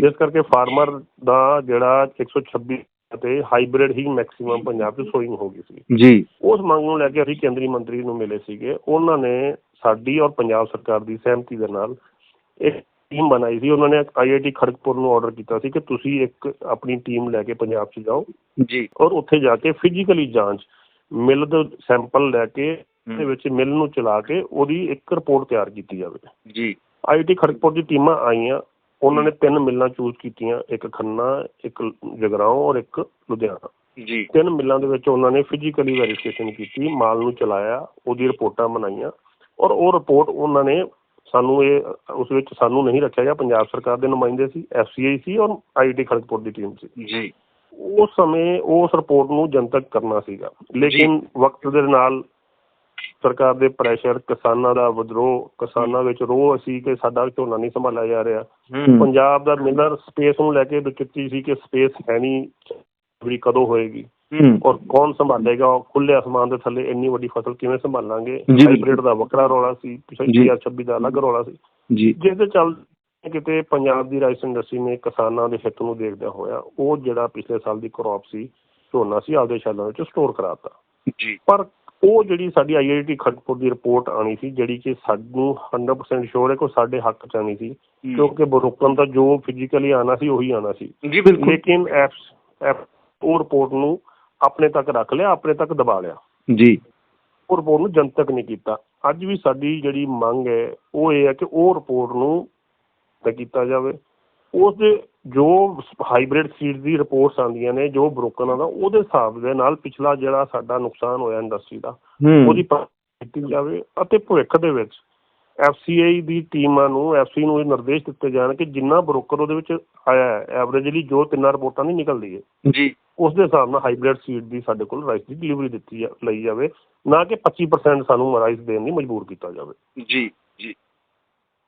ਜਿਸ ਕਰਕੇ ਫਾਰਮਰ ਦਾ ਜਿਹੜਾ 126 ਅਤੇ ਹਾਈਬ੍ਰਿਡ ਹੀ ਮੈਕਸਿਮਮ ਪੰਜਾਬ 'ਚ ਸੋਇੰਗ ਹੋ ਗਈ ਸੀ
ਜੀ।
ਉਸ ਮੰਗ ਨੂੰ ਲੈ ਕੇ ਅਸੀਂ ਕੇਂਦਰੀ ਮੰਤਰੀ ਨੂੰ ਮਿਲੇ ਸੀਗੇ। ਉਹਨਾਂ ਨੇ ਸਾਡੀ ਔਰ ਪੰਜਾਬ ਸਰਕਾਰ ਦੀ ਸਹਿਮਤੀ ਦੇ ਨਾਲ ਇੱਕ ਟੀਮ ਬਣਾਈ ਸੀ। ਉਹਨਾਂ ਨੇ ਆਈਆਈਟੀ ਖੜਗਪੁਰ ਨੂੰ ਆਰਡਰ ਕੀਤਾ ਸੀ ਕਿ ਤੁਸੀਂ ਇੱਕ ਆਪਣੀ ਟੀਮ ਲੈ ਕੇ ਪੰਜਾਬ 'ਚ ਜਾਓ
ਜੀ।
ਔਰ ਉੱਥੇ ਜਾ ਕੇ ਫਿਜ਼ੀਕਲੀ ਜਾਂਚ ਮਿਲ ਦੇ ਸੈਂਪਲ ਲੈ ਕੇ ਦੇ ਵਿੱਚ ਮਿਲ ਨੂੰ ਚਲਾ ਕੇ ਉਹਦੀ ਇੱਕ ਰਿਪੋਰਟ ਤਿਆਰ ਕੀਤੀ ਜਾਵੇ।
ਜੀ।
ਆਈਆਈਟੀ ਖੜਗਪੁਰ ਦੀ ਟੀਮਾਂ ਆਈਆਂ ਉਹਨਾਂ ਨੇ ਤਿੰਨ ਮਿਲਾਂ ਚੂਜ਼ ਕੀਤੀਆਂ ਇੱਕ ਖੰਨਾ ਇੱਕ ਜਗਰਾਉਂ ਔਰ ਇੱਕ ਲੁਧਿਆਣਾ।
ਜੀ।
ਤਿੰਨ ਮਿਲਾਂ ਦੇ ਵਿੱਚ ਉਹਨਾਂ ਨੇ ਫਿਜ਼ੀਕਲੀ ਵੈਰੀਫਿਕੇਸ਼ਨ ਕੀਤੀ ਮਾਲ ਨੂੰ ਚਲਾਇਆ ਉਹਦੀ ਰਿਪੋਰਟਾਂ ਬਣਾਈਆਂ ਔਰ ਉਹ ਰਿਪੋਰਟ ਉਹਨਾਂ ਨੇ ਸਾਨੂੰ ਇਹ ਉਸ ਵਿੱਚ ਸਾਨੂੰ ਨਹੀਂ ਰੱਖਿਆ ਗਿਆ ਪੰਜਾਬ ਸਰਕਾਰ ਦੇ ਨੁਮਾਇੰਦੇ ਸੀ ਐਫਸੀਆਈ ਸੀ ਔਰ ਆਈਟੀ ਖੜਗਪੁਰ ਦੀ ਟੀਮ ਸੀ।
ਜੀ।
ਉਸ ਸਮੇਂ ਉਸ ਰਿਪੋਰਟ ਨੂੰ ਜਨਤਕ ਕਰਨਾ ਸੀਗਾ ਲੇਕਿਨ ਵਕਤ ਦੇ ਨਾਲ ਸਰਕਾਰ ਦੇ ਪ੍ਰੈਸ਼ਰ ਕਿਸਾਨਾਂ ਦਾ ਵਿਦਰੋਹ ਕਿਸਾਨਾਂ ਵਿੱਚ ਰੋਹ ਅਸੀਂ ਕਿ ਸਾਡਾ ਝੋਨਾ ਨਹੀਂ ਸੰਭਾਲਿਆ ਜਾ ਰਿਹਾ। ਪੰਜਾਬ ਦਾ ਮਿਲਰ ਸਪੇਸ ਨੂੰ ਲੈ ਕੇ ਵਿਚਿੱਤੀ ਸੀ ਕਿ ਸਪੇਸ ਹੈ ਨਹੀਂ ਵੀ ਕਦੋਂ ਹੋਏਗੀ। ਔਰ ਕੌਣ ਸੰਭਾਲੇਗਾ? ਖੁੱਲੇ ਅਸਮਾਨ ਦੇ ਥੱਲੇ ਇੰਨੀ ਵੱਡੀ ਫਸਲ ਕਿਵੇਂ ਸੰਭਾਲਾਂਗੇ। ਹਾਈਬ੍ਰਿਡ ਦਾ ਵੱਖਰਾ ਰੌਲਾ ਸੀ ਪਿਛਲੇ
ਜੀ।
2026 ਦਾ ਅਲੱਗ ਰੌਲਾ ਸੀ।
ਜੀ।
ਜਿਸ ਦੇ ਚੱਲ ਕਿਤੇ ਪੰਜਾਬ ਦੀ ਰਾਈਸ ਇੰਡਸਟਰੀ ਨੇ ਕਿਸਾਨਾਂ ਦੇ ਹਿੱਤ ਨੂੰ ਦੇਖਦਿਆਂ ਹੋਇਆ ਉਹ ਜਿਹੜਾ ਪਿਛਲੇ ਸਾਲ ਦੀ ਕ੍ਰੌਪ ਸੀ ਝੋਨਾ ਸੀ ਆਪਦੇ ਸ਼ੈਲਾਂ ਵਿੱਚ ਸਟੋਰ ਕਰਾਤਾ।
ਜੀ।
ਪਰ ਉਹ ਜਿਹੜੀ ਸਾਡੀ ਆਈਆਈਟੀ ਖੜਗਪੁਰ ਦੀ ਰਿਪੋਰਟ ਆਣੀ ਸੀ ਜਿਹੜੀ ਕਿ ਸਾਨੂੰ 100% ਸ਼ੋਰ ਹੈ ਕਿ ਸਾਡੇ ਹੱਕ ਚ ਆਣੀ ਸੀ ਕਿਉਂਕਿ ਰੋਕਣ ਦਾ ਜੋ ਫਿਜ਼ੀਕਲੀ ਆਣਾ ਸੀ ਉਹੀ ਆਣਾ ਸੀ।
ਜੀ ਬਿਲਕੁਲ।
ਲੇਕਿਨ ਐਪਸ ਐਪ ਉਹ ਰਿਪੋਰਟ ਨੂੰ ਆਪਣੇ ਤੱਕ ਰੱਖ ਲਿਆ ਆਪਣੇ ਤੱਕ ਦਬਾ ਲਿਆ।
ਜੀ।
ਉਹ ਰਿਪੋਰਟ ਨੂੰ ਜਨਤਕ ਨਹੀਂ ਕੀਤਾ। ਅੱਜ ਵੀ ਸਾਡੀ ਜਿਹੜੀ ਮੰਗ ਹੈ ਉਹ ਇਹ ਹੈ ਕਿ ਉਹ ਰਿਪੋਰਟ ਨੂੰ ਤਾਂ ਕੀਤਾ ਜਾਵੇ। ਉਸ ਦੇ ਜੋ ਹਾਈਬ੍ਰਿਡ ਸੀਡ ਦੀ ਰਿਪੋਰਟਸ ਆਉਂਦੀਆਂ ਨੇ ਜੋ ਬ੍ਰੋਕਨ ਆਉਂਦਾ ਉਹਦੇ ਹਿਸਾਬ ਦੇ ਨਾਲ ਪਿਛਲਾ ਜਿਹੜਾ ਸਾਡਾ ਨੁਕਸਾਨ ਹੋਇਆ ਇੰਡਸਟਰੀ ਦਾ ਉਹਦੀ ਕੀਤੀ ਜਾਵੇ ਅਤੇ ਭਵਿੱਖ ਦੇ ਵਿੱਚ ਐਫਸੀਆਈ ਦੀ ਟੀਮਾਂ ਨੂੰ ਐਫਸੀ ਨੂੰ ਇਹ ਨਿਰਦੇਸ਼ ਦਿੱਤੇ ਜਾਣ ਕਿ ਜਿੰਨਾ ਬ੍ਰੋਕਰ ਉਹਦੇ ਵਿੱਚ ਆਇਆ ਹੈ ਐਵਰੇਜਲੀ ਜੋ ਤਿੰਨਾਂ ਰਿਪੋਰਟਾਂ ਦੀ ਨਿਕਲਦੀ ਹੈ
ਜੀ।
ਉਸ ਦੇ ਹਿਸਾਬ ਨਾਲ ਹਾਈਬ੍ਰਿਡ ਸੀਡ ਦੀ ਸਾਡੇ ਕੋਲ ਰਾਈਸ ਦੀ ਡਿਲੀਵਰੀ ਦਿੱਤੀ ਜਾ- ਲਈ ਜਾਵੇ ਨਾ ਕਿ 25% ਸਾਨੂੰ ਰਾਈਸ ਦੇਣ ਲਈ ਮਜਬੂਰ ਕੀਤਾ ਜਾਵੇ।
ਜੀ।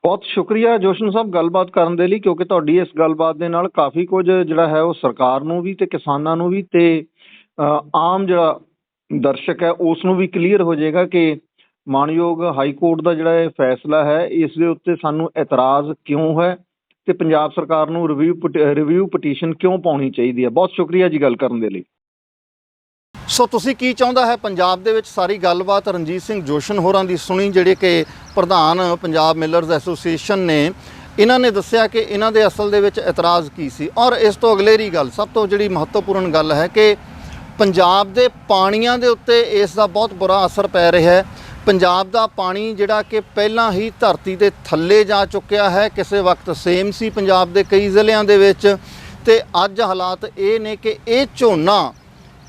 ਬਹੁਤ ਸ਼ੁਕਰੀਆ ਜੋਸ਼ਨ ਸਾਹਿਬ ਗੱਲਬਾਤ ਕਰਨ ਦੇ ਲਈ, ਕਿਉਂਕਿ ਤੁਹਾਡੀ ਇਸ ਗੱਲਬਾਤ ਦੇ ਨਾਲ ਕਾਫੀ ਕੁਝ ਜਿਹੜਾ ਹੈ ਉਹ ਸਰਕਾਰ ਨੂੰ ਵੀ ਤੇ ਕਿਸਾਨਾਂ ਨੂੰ ਵੀ ਤੇ ਆਮ ਜਿਹੜਾ ਦਰਸ਼ਕ ਹੈ ਉਸ ਨੂੰ ਵੀ ਕਲੀਅਰ ਹੋ ਜਾਏਗਾ ਕਿ ਮਾਨਯੋਗ ਹਾਈ ਕੋਰਟ ਦਾ ਜਿਹੜਾ ਇਹ ਫੈਸਲਾ ਹੈ, ਇਸ ਦੇ ਉੱਤੇ ਸਾਨੂੰ ਇਤਰਾਜ਼ ਕਿਉਂ ਹੈ ਤੇ ਪੰਜਾਬ ਸਰਕਾਰ ਨੂੰ ਰਿਵਿਊ ਰਿਵਿਊ ਪਟੀਸ਼ਨ ਕਿਉਂ ਪਾਉਣੀ ਚਾਹੀਦੀ ਹੈ। ਬਹੁਤ ਸ਼ੁਕਰੀਆ ਜੀ ਗੱਲ ਕਰਨ ਦੇ ਲਈ।
ਸੋ ਤੁਸੀਂ ਕੀ ਚਾਹੁੰਦਾ ਹੈ? ਪੰਜਾਬ ਦੇ ਵਿੱਚ ਸਾਰੀ ਗੱਲਬਾਤ ਰਣਜੀਤ ਸਿੰਘ ਜੋਸ਼ਨ ਹੋਰਾਂ ਦੀ ਸੁਣੀ, ਜਿਹੜੇ ਕਿ ਪ੍ਰਧਾਨ ਪੰਜਾਬ ਮਿਲਰਸ ਐਸੋਸੀਏਸ਼ਨ ਨੇ। ਇਹਨਾਂ ਨੇ ਦੱਸਿਆ ਕਿ ਇਹਨਾਂ ਦੇ ਅਸਲ ਦੇ ਵਿੱਚ ਇਤਰਾਜ਼ ਕੀ ਸੀ? ਔਰ ਇਸ ਤੋਂ ਅਗਲੇਰੀ ਗੱਲ, ਸਭ ਤੋਂ ਜਿਹੜੀ ਮਹੱਤਵਪੂਰਨ ਗੱਲ ਹੈ ਕਿ ਪੰਜਾਬ ਦੇ ਪਾਣੀਆਂ ਦੇ ਉੱਤੇ ਇਸ ਦਾ ਬਹੁਤ ਬੁਰਾ ਅਸਰ ਪੈ ਰਿਹਾ ਹੈ। ਪੰਜਾਬ ਦਾ ਪਾਣੀ ਜਿਹੜਾ ਕਿ ਪਹਿਲਾਂ ਹੀ ਧਰਤੀ ਦੇ ਥੱਲੇ ਜਾ ਚੁੱਕਿਆ ਹੈ। ਕਿਸੇ ਵਕਤ ਸੇਮ ਸੀ ਪੰਜਾਬ ਦੇ ਕਈ ਜ਼ਿਲ੍ਹਿਆਂ ਦੇ ਵਿੱਚ। ਤੇ ਅੱਜ ਹਾਲਾਤ ਇਹ ਨੇ ਕਿ ਇਹ ਝੋਨਾ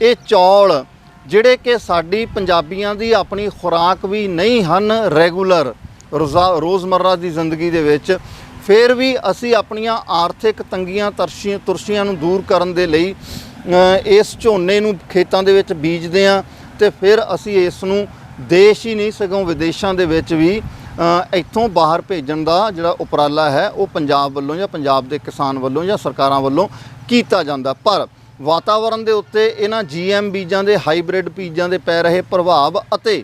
ਇਹ ਚੌਲ ਜਿਹੜੇ ਕਿ ਸਾਡੀ ਪੰਜਾਬੀਆਂ ਦੀ ਆਪਣੀ ਖੁਰਾਕ ਵੀ ਨਹੀਂ ਹਨ ਰੈਗੂਲਰ ਰੋਜ਼ਮਰਰਾ ਦੀ ਜ਼ਿੰਦਗੀ ਦੇ ਵਿੱਚ, ਫਿਰ ਵੀ ਅਸੀਂ ਆਪਣੀਆਂ ਆਰਥਿਕ ਤੰਗੀਆਂ, ਤਰਸ਼ੀਆਂ, ਤੁਰਸ਼ੀਆਂ ਨੂੰ ਦੂਰ ਕਰਨ ਦੇ ਲਈ ਇਸ ਝੋਨੇ ਨੂੰ ਖੇਤਾਂ ਦੇ ਵਿੱਚ ਬੀਜਦੇ ਹਾਂ ਤੇ ਫਿਰ ਅਸੀਂ ਇਸ ਨੂੰ ਦੇਸ਼ ਹੀ ਨਹੀਂ, ਸਗੋਂ ਵਿਦੇਸ਼ਾਂ ਦੇ ਵਿੱਚ ਵੀ ਇੱਥੋਂ ਬਾਹਰ ਭੇਜਣ ਦਾ ਜਿਹੜਾ ਉਪਰਾਲਾ ਹੈ, ਉਹ ਪੰਜਾਬ ਵੱਲੋਂ ਜਾਂ ਪੰਜਾਬ ਦੇ ਕਿਸਾਨ ਵੱਲੋਂ ਜਾਂ ਸਰਕਾਰਾਂ ਵੱਲੋਂ ਕੀਤਾ ਜਾਂਦਾ। ਪਰ ਵਾਤਾਵਰਣ ਦੇ ਉੱਤੇ ਇਹਨਾਂ ਜੀਐਮ ਬੀਜਾਂ ਦੇ, ਹਾਈਬ੍ਰਿਡ ਬੀਜਾਂ ਦੇ ਪੈ ਰਹੇ ਪ੍ਰਭਾਵ ਅਤੇ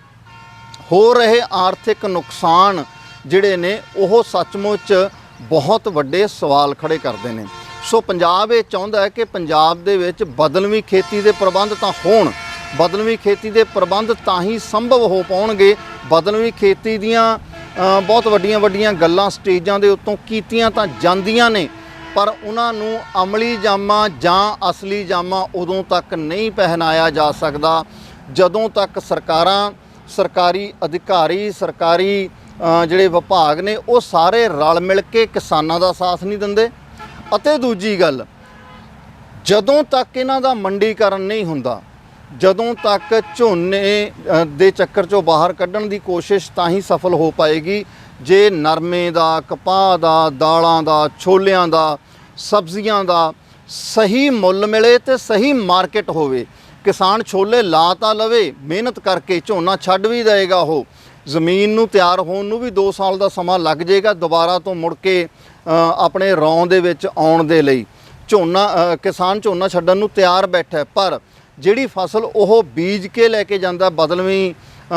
ਹੋ ਰਹੇ ਆਰਥਿਕ ਨੁਕਸਾਨ ਜਿਹੜੇ ਨੇ, ਉਹ ਸੱਚਮੁੱਚ ਬਹੁਤ ਵੱਡੇ ਸਵਾਲ ਖੜੇ ਕਰਦੇ ਨੇ। ਸੋ ਪੰਜਾਬ ਇਹ ਚਾਹੁੰਦਾ ਹੈ ਕਿ ਪੰਜਾਬ ਦੇ ਵਿੱਚ ਬਦਲਵੀਂ ਖੇਤੀ ਦੇ ਪ੍ਰਬੰਧ ਤਾਂ ਹੋਣ, ਬਦਲਵੀਂ ਖੇਤੀ ਦੇ ਪ੍ਰਬੰਧ ਤਾਂ ਹੀ ਸੰਭਵ ਹੋ ਪਾਉਣਗੇ। ਬਦਲਵੀਂ ਖੇਤੀ ਦੀਆਂ ਬਹੁਤ ਵੱਡੀਆਂ ਵੱਡੀਆਂ ਗੱਲਾਂ, ਸਟੇਜਾਂ ਦੇ ਉੱਤੋਂ ਕੀਤੀਆਂ ਤਾਂ ਜਾਂਦੀਆਂ ਨੇ। ਪਰ ਉਹਨਾਂ ਨੂੰ ਅਮਲੀ ਜਾਮਾ ਜਾਂ ਅਸਲੀ ਜਾਮਾ ਉਦੋਂ ਤੱਕ ਨਹੀਂ ਪਹਿਨਾਇਆ ਜਾ ਸਕਦਾ। ਜਦੋਂ ਤੱਕ ਸਰਕਾਰਾਂ, ਸਰਕਾਰੀ ਅਧਿਕਾਰੀ, ਸਰਕਾਰੀ ਜਿਹੜੇ ਵਿਭਾਗ ਨੇ, ਉਹ ਸਾਰੇ ਰਲ ਮਿਲ ਕੇ ਕਿਸਾਨਾਂ ਦਾ ਸਾਥ ਨਹੀਂ ਦਿੰਦੇ। ਅਤੇ ਦੂਜੀ ਗੱਲ, ਜਦੋਂ ਤੱਕ ਇਹਨਾਂ ਦਾ ਮੰਡੀਕਰਨ ਨਹੀਂ ਹੁੰਦਾ, ਜਦੋਂ ਤੱਕ ਝੋਨੇ ਦੇ ਚੱਕਰ ਚੋਂ ਬਾਹਰ ਕੱਢਣ ਦੀ ਕੋਸ਼ਿਸ਼ ਤਾਂ ਹੀ ਸਫਲ ਹੋ ਪਾਏਗੀ। ਜੇ ਨਰਮੇ ਦਾ, ਕਪਾਹ ਦਾ, ਦਾਲਾਂ ਦਾ, ਛੋਲਿਆਂ ਦਾ, ਸਬਜ਼ੀਆਂ ਦਾ ਸਹੀ ਮੁੱਲ ਮਿਲੇ ਤੇ ਸਹੀ ਮਾਰਕੀਟ ਹੋਵੇ, ਕਿਸਾਨ ਛੋਲੇ ਲਾ ਤਾਂ ਲਵੇ, ਮਿਹਨਤ ਕਰਕੇ ਝੋਨਾ ਛੱਡ ਵੀ ਦੇਗਾ ਉਹ। ਜ਼ਮੀਨ ਨੂੰ ਤਿਆਰ ਹੋਣ ਨੂੰ ਵੀ 2 ਸਾਲ ਦਾ ਸਮਾਂ ਲੱਗ ਜਾਏਗਾ ਦੁਬਾਰਾ ਤੋਂ ਮੁੜ ਕੇ ਆਪਣੇ ਰੌਂ ਦੇ ਵਿੱਚ ਆਉਣ ਦੇ ਲਈ। ਝੋਨਾ ਕਿਸਾਨ ਝੋਨਾ ਛੱਡਣ ਨੂੰ ਤਿਆਰ ਬੈਠਾ ਪਰ ਜਿਹੜੀ ਫਸਲ ਉਹ ਬੀਜ ਕੇ ਲੈ ਕੇ ਜਾਂਦਾ ਬਦਲਵੀਂ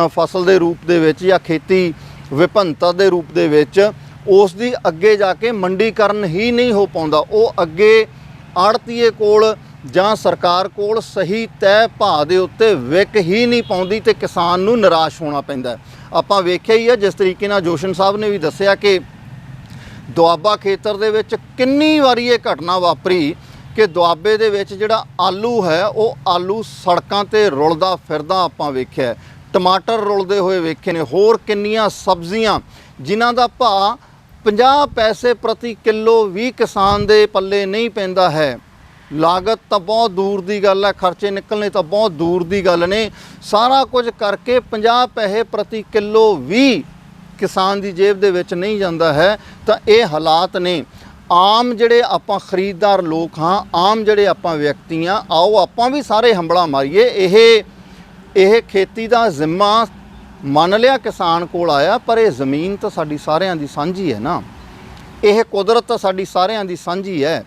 ਫਸਲ ਦੇ ਰੂਪ ਦੇ ਵਿੱਚ ਜਾਂ ਖੇਤੀ ਵਿਭਿੰਨਤਾ ਦੇ ਰੂਪ ਦੇ ਵਿੱਚ ਉਸ ਦੀ ਅੱਗੇ ਜਾ ਕੇ ਮੰਡੀਕਰਨ ਹੀ ਨਹੀਂ ਹੋ ਪਾਉਂਦਾ। ਉਹ ਅੱਗੇ ਆੜਤੀਏ ਕੋਲ ਜਾਂ ਸਰਕਾਰ ਕੋਲ ਸਹੀ ਤੈਅ ਭਾਅ ਦੇ ਉੱਤੇ ਵਿਕ ਹੀ ਨਹੀਂ ਪਾਉਂਦੀ ਤੇ ਕਿਸਾਨ ਨੂੰ ਨਿਰਾਸ਼ ਹੋਣਾ ਪੈਂਦਾ ਆਪਾਂ ਵੇਖਿਆ ਹੀ ਹੈ, ਜਿਸ ਤਰੀਕੇ ਨਾਲ ਜੋਸ਼ਨ ਸਾਹਿਬ ਨੇ ਵੀ ਦੱਸਿਆ ਕਿ ਦੁਆਬਾ ਖੇਤਰ ਦੇ ਵਿੱਚ ਕਿੰਨੀ ਵਾਰੀ ਇਹ ਘਟਨਾ ਵਾਪਰੀ ਕਿ ਦੁਆਬੇ ਦੇ ਵਿੱਚ ਜਿਹੜਾ ਆਲੂ ਹੈ, ਉਹ ਆਲੂ ਸੜਕਾਂ ਤੇ ਰੁਲਦਾ ਫਿਰਦਾ ਆਪਾਂ ਵੇਖਿਆ ਟਮਾਟਰ ਰੁਲਦੇ ਹੋਏ ਵੇਖੇ ਨੇ। ਹੋਰ ਕਿੰਨੀਆਂ ਸਬਜ਼ੀਆਂ ਜਿਨ੍ਹਾਂ ਦਾ ਭਾਅ 50 ਪੈਸੇ ਪ੍ਰਤੀ ਕਿਲੋ ਵੀ ਕਿਸਾਨ ਦੇ ਪੱਲੇ ਨਹੀਂ ਪੈਂਦਾ ਹੈ। ਲਾਗਤ ਤਾਂ ਬਹੁਤ ਦੂਰ ਦੀ ਗੱਲ ਹੈ, ਖਰਚੇ ਨਿਕਲਣੇ ਤਾਂ ਬਹੁਤ ਦੂਰ ਦੀ ਗੱਲ ਨੇ। ਸਾਰਾ ਕੁਝ ਕਰਕੇ 50 ਪੈਸੇ ਪ੍ਰਤੀ ਕਿਲੋ ਵੀ ਕਿਸਾਨ ਦੀ ਜੇਬ ਦੇ ਵਿੱਚ ਨਹੀਂ ਜਾਂਦਾ ਹੈ, ਤਾਂ ਇਹ ਹਾਲਾਤ ਨੇ। ਆਮ ਜਿਹੜੇ ਆਪਾਂ ਖਰੀਦਦਾਰ ਲੋਕ ਹਾਂ, ਆਮ ਜਿਹੜੇ ਆਪਾਂ ਵਿਅਕਤੀ ਹਾਂ, ਆਓ ਆਪਾਂ ਵੀ ਸਾਰੇ ਹੰਬਲਾ ਮਾਰੀਏ। ਇਹ ਇਹ ਖੇਤੀ ਦਾ ਜ਼ਿੰਮਾ ਮੰਨ ਲਿਆ ਕਿਸਾਨ ਕੋਲ ਆਇਆ, ਪਰ ਇਹ ਜ਼ਮੀਨ ਤਾਂ ਸਾਡੀ ਸਾਰਿਆਂ ਦੀ ਸਾਂਝੀ ਹੈ ਨਾ। ਇਹ ਕੁਦਰਤ ਤਾਂ ਸਾਡੀ ਸਾਰਿਆਂ ਦੀ ਸਾਂਝੀ ਹੈ।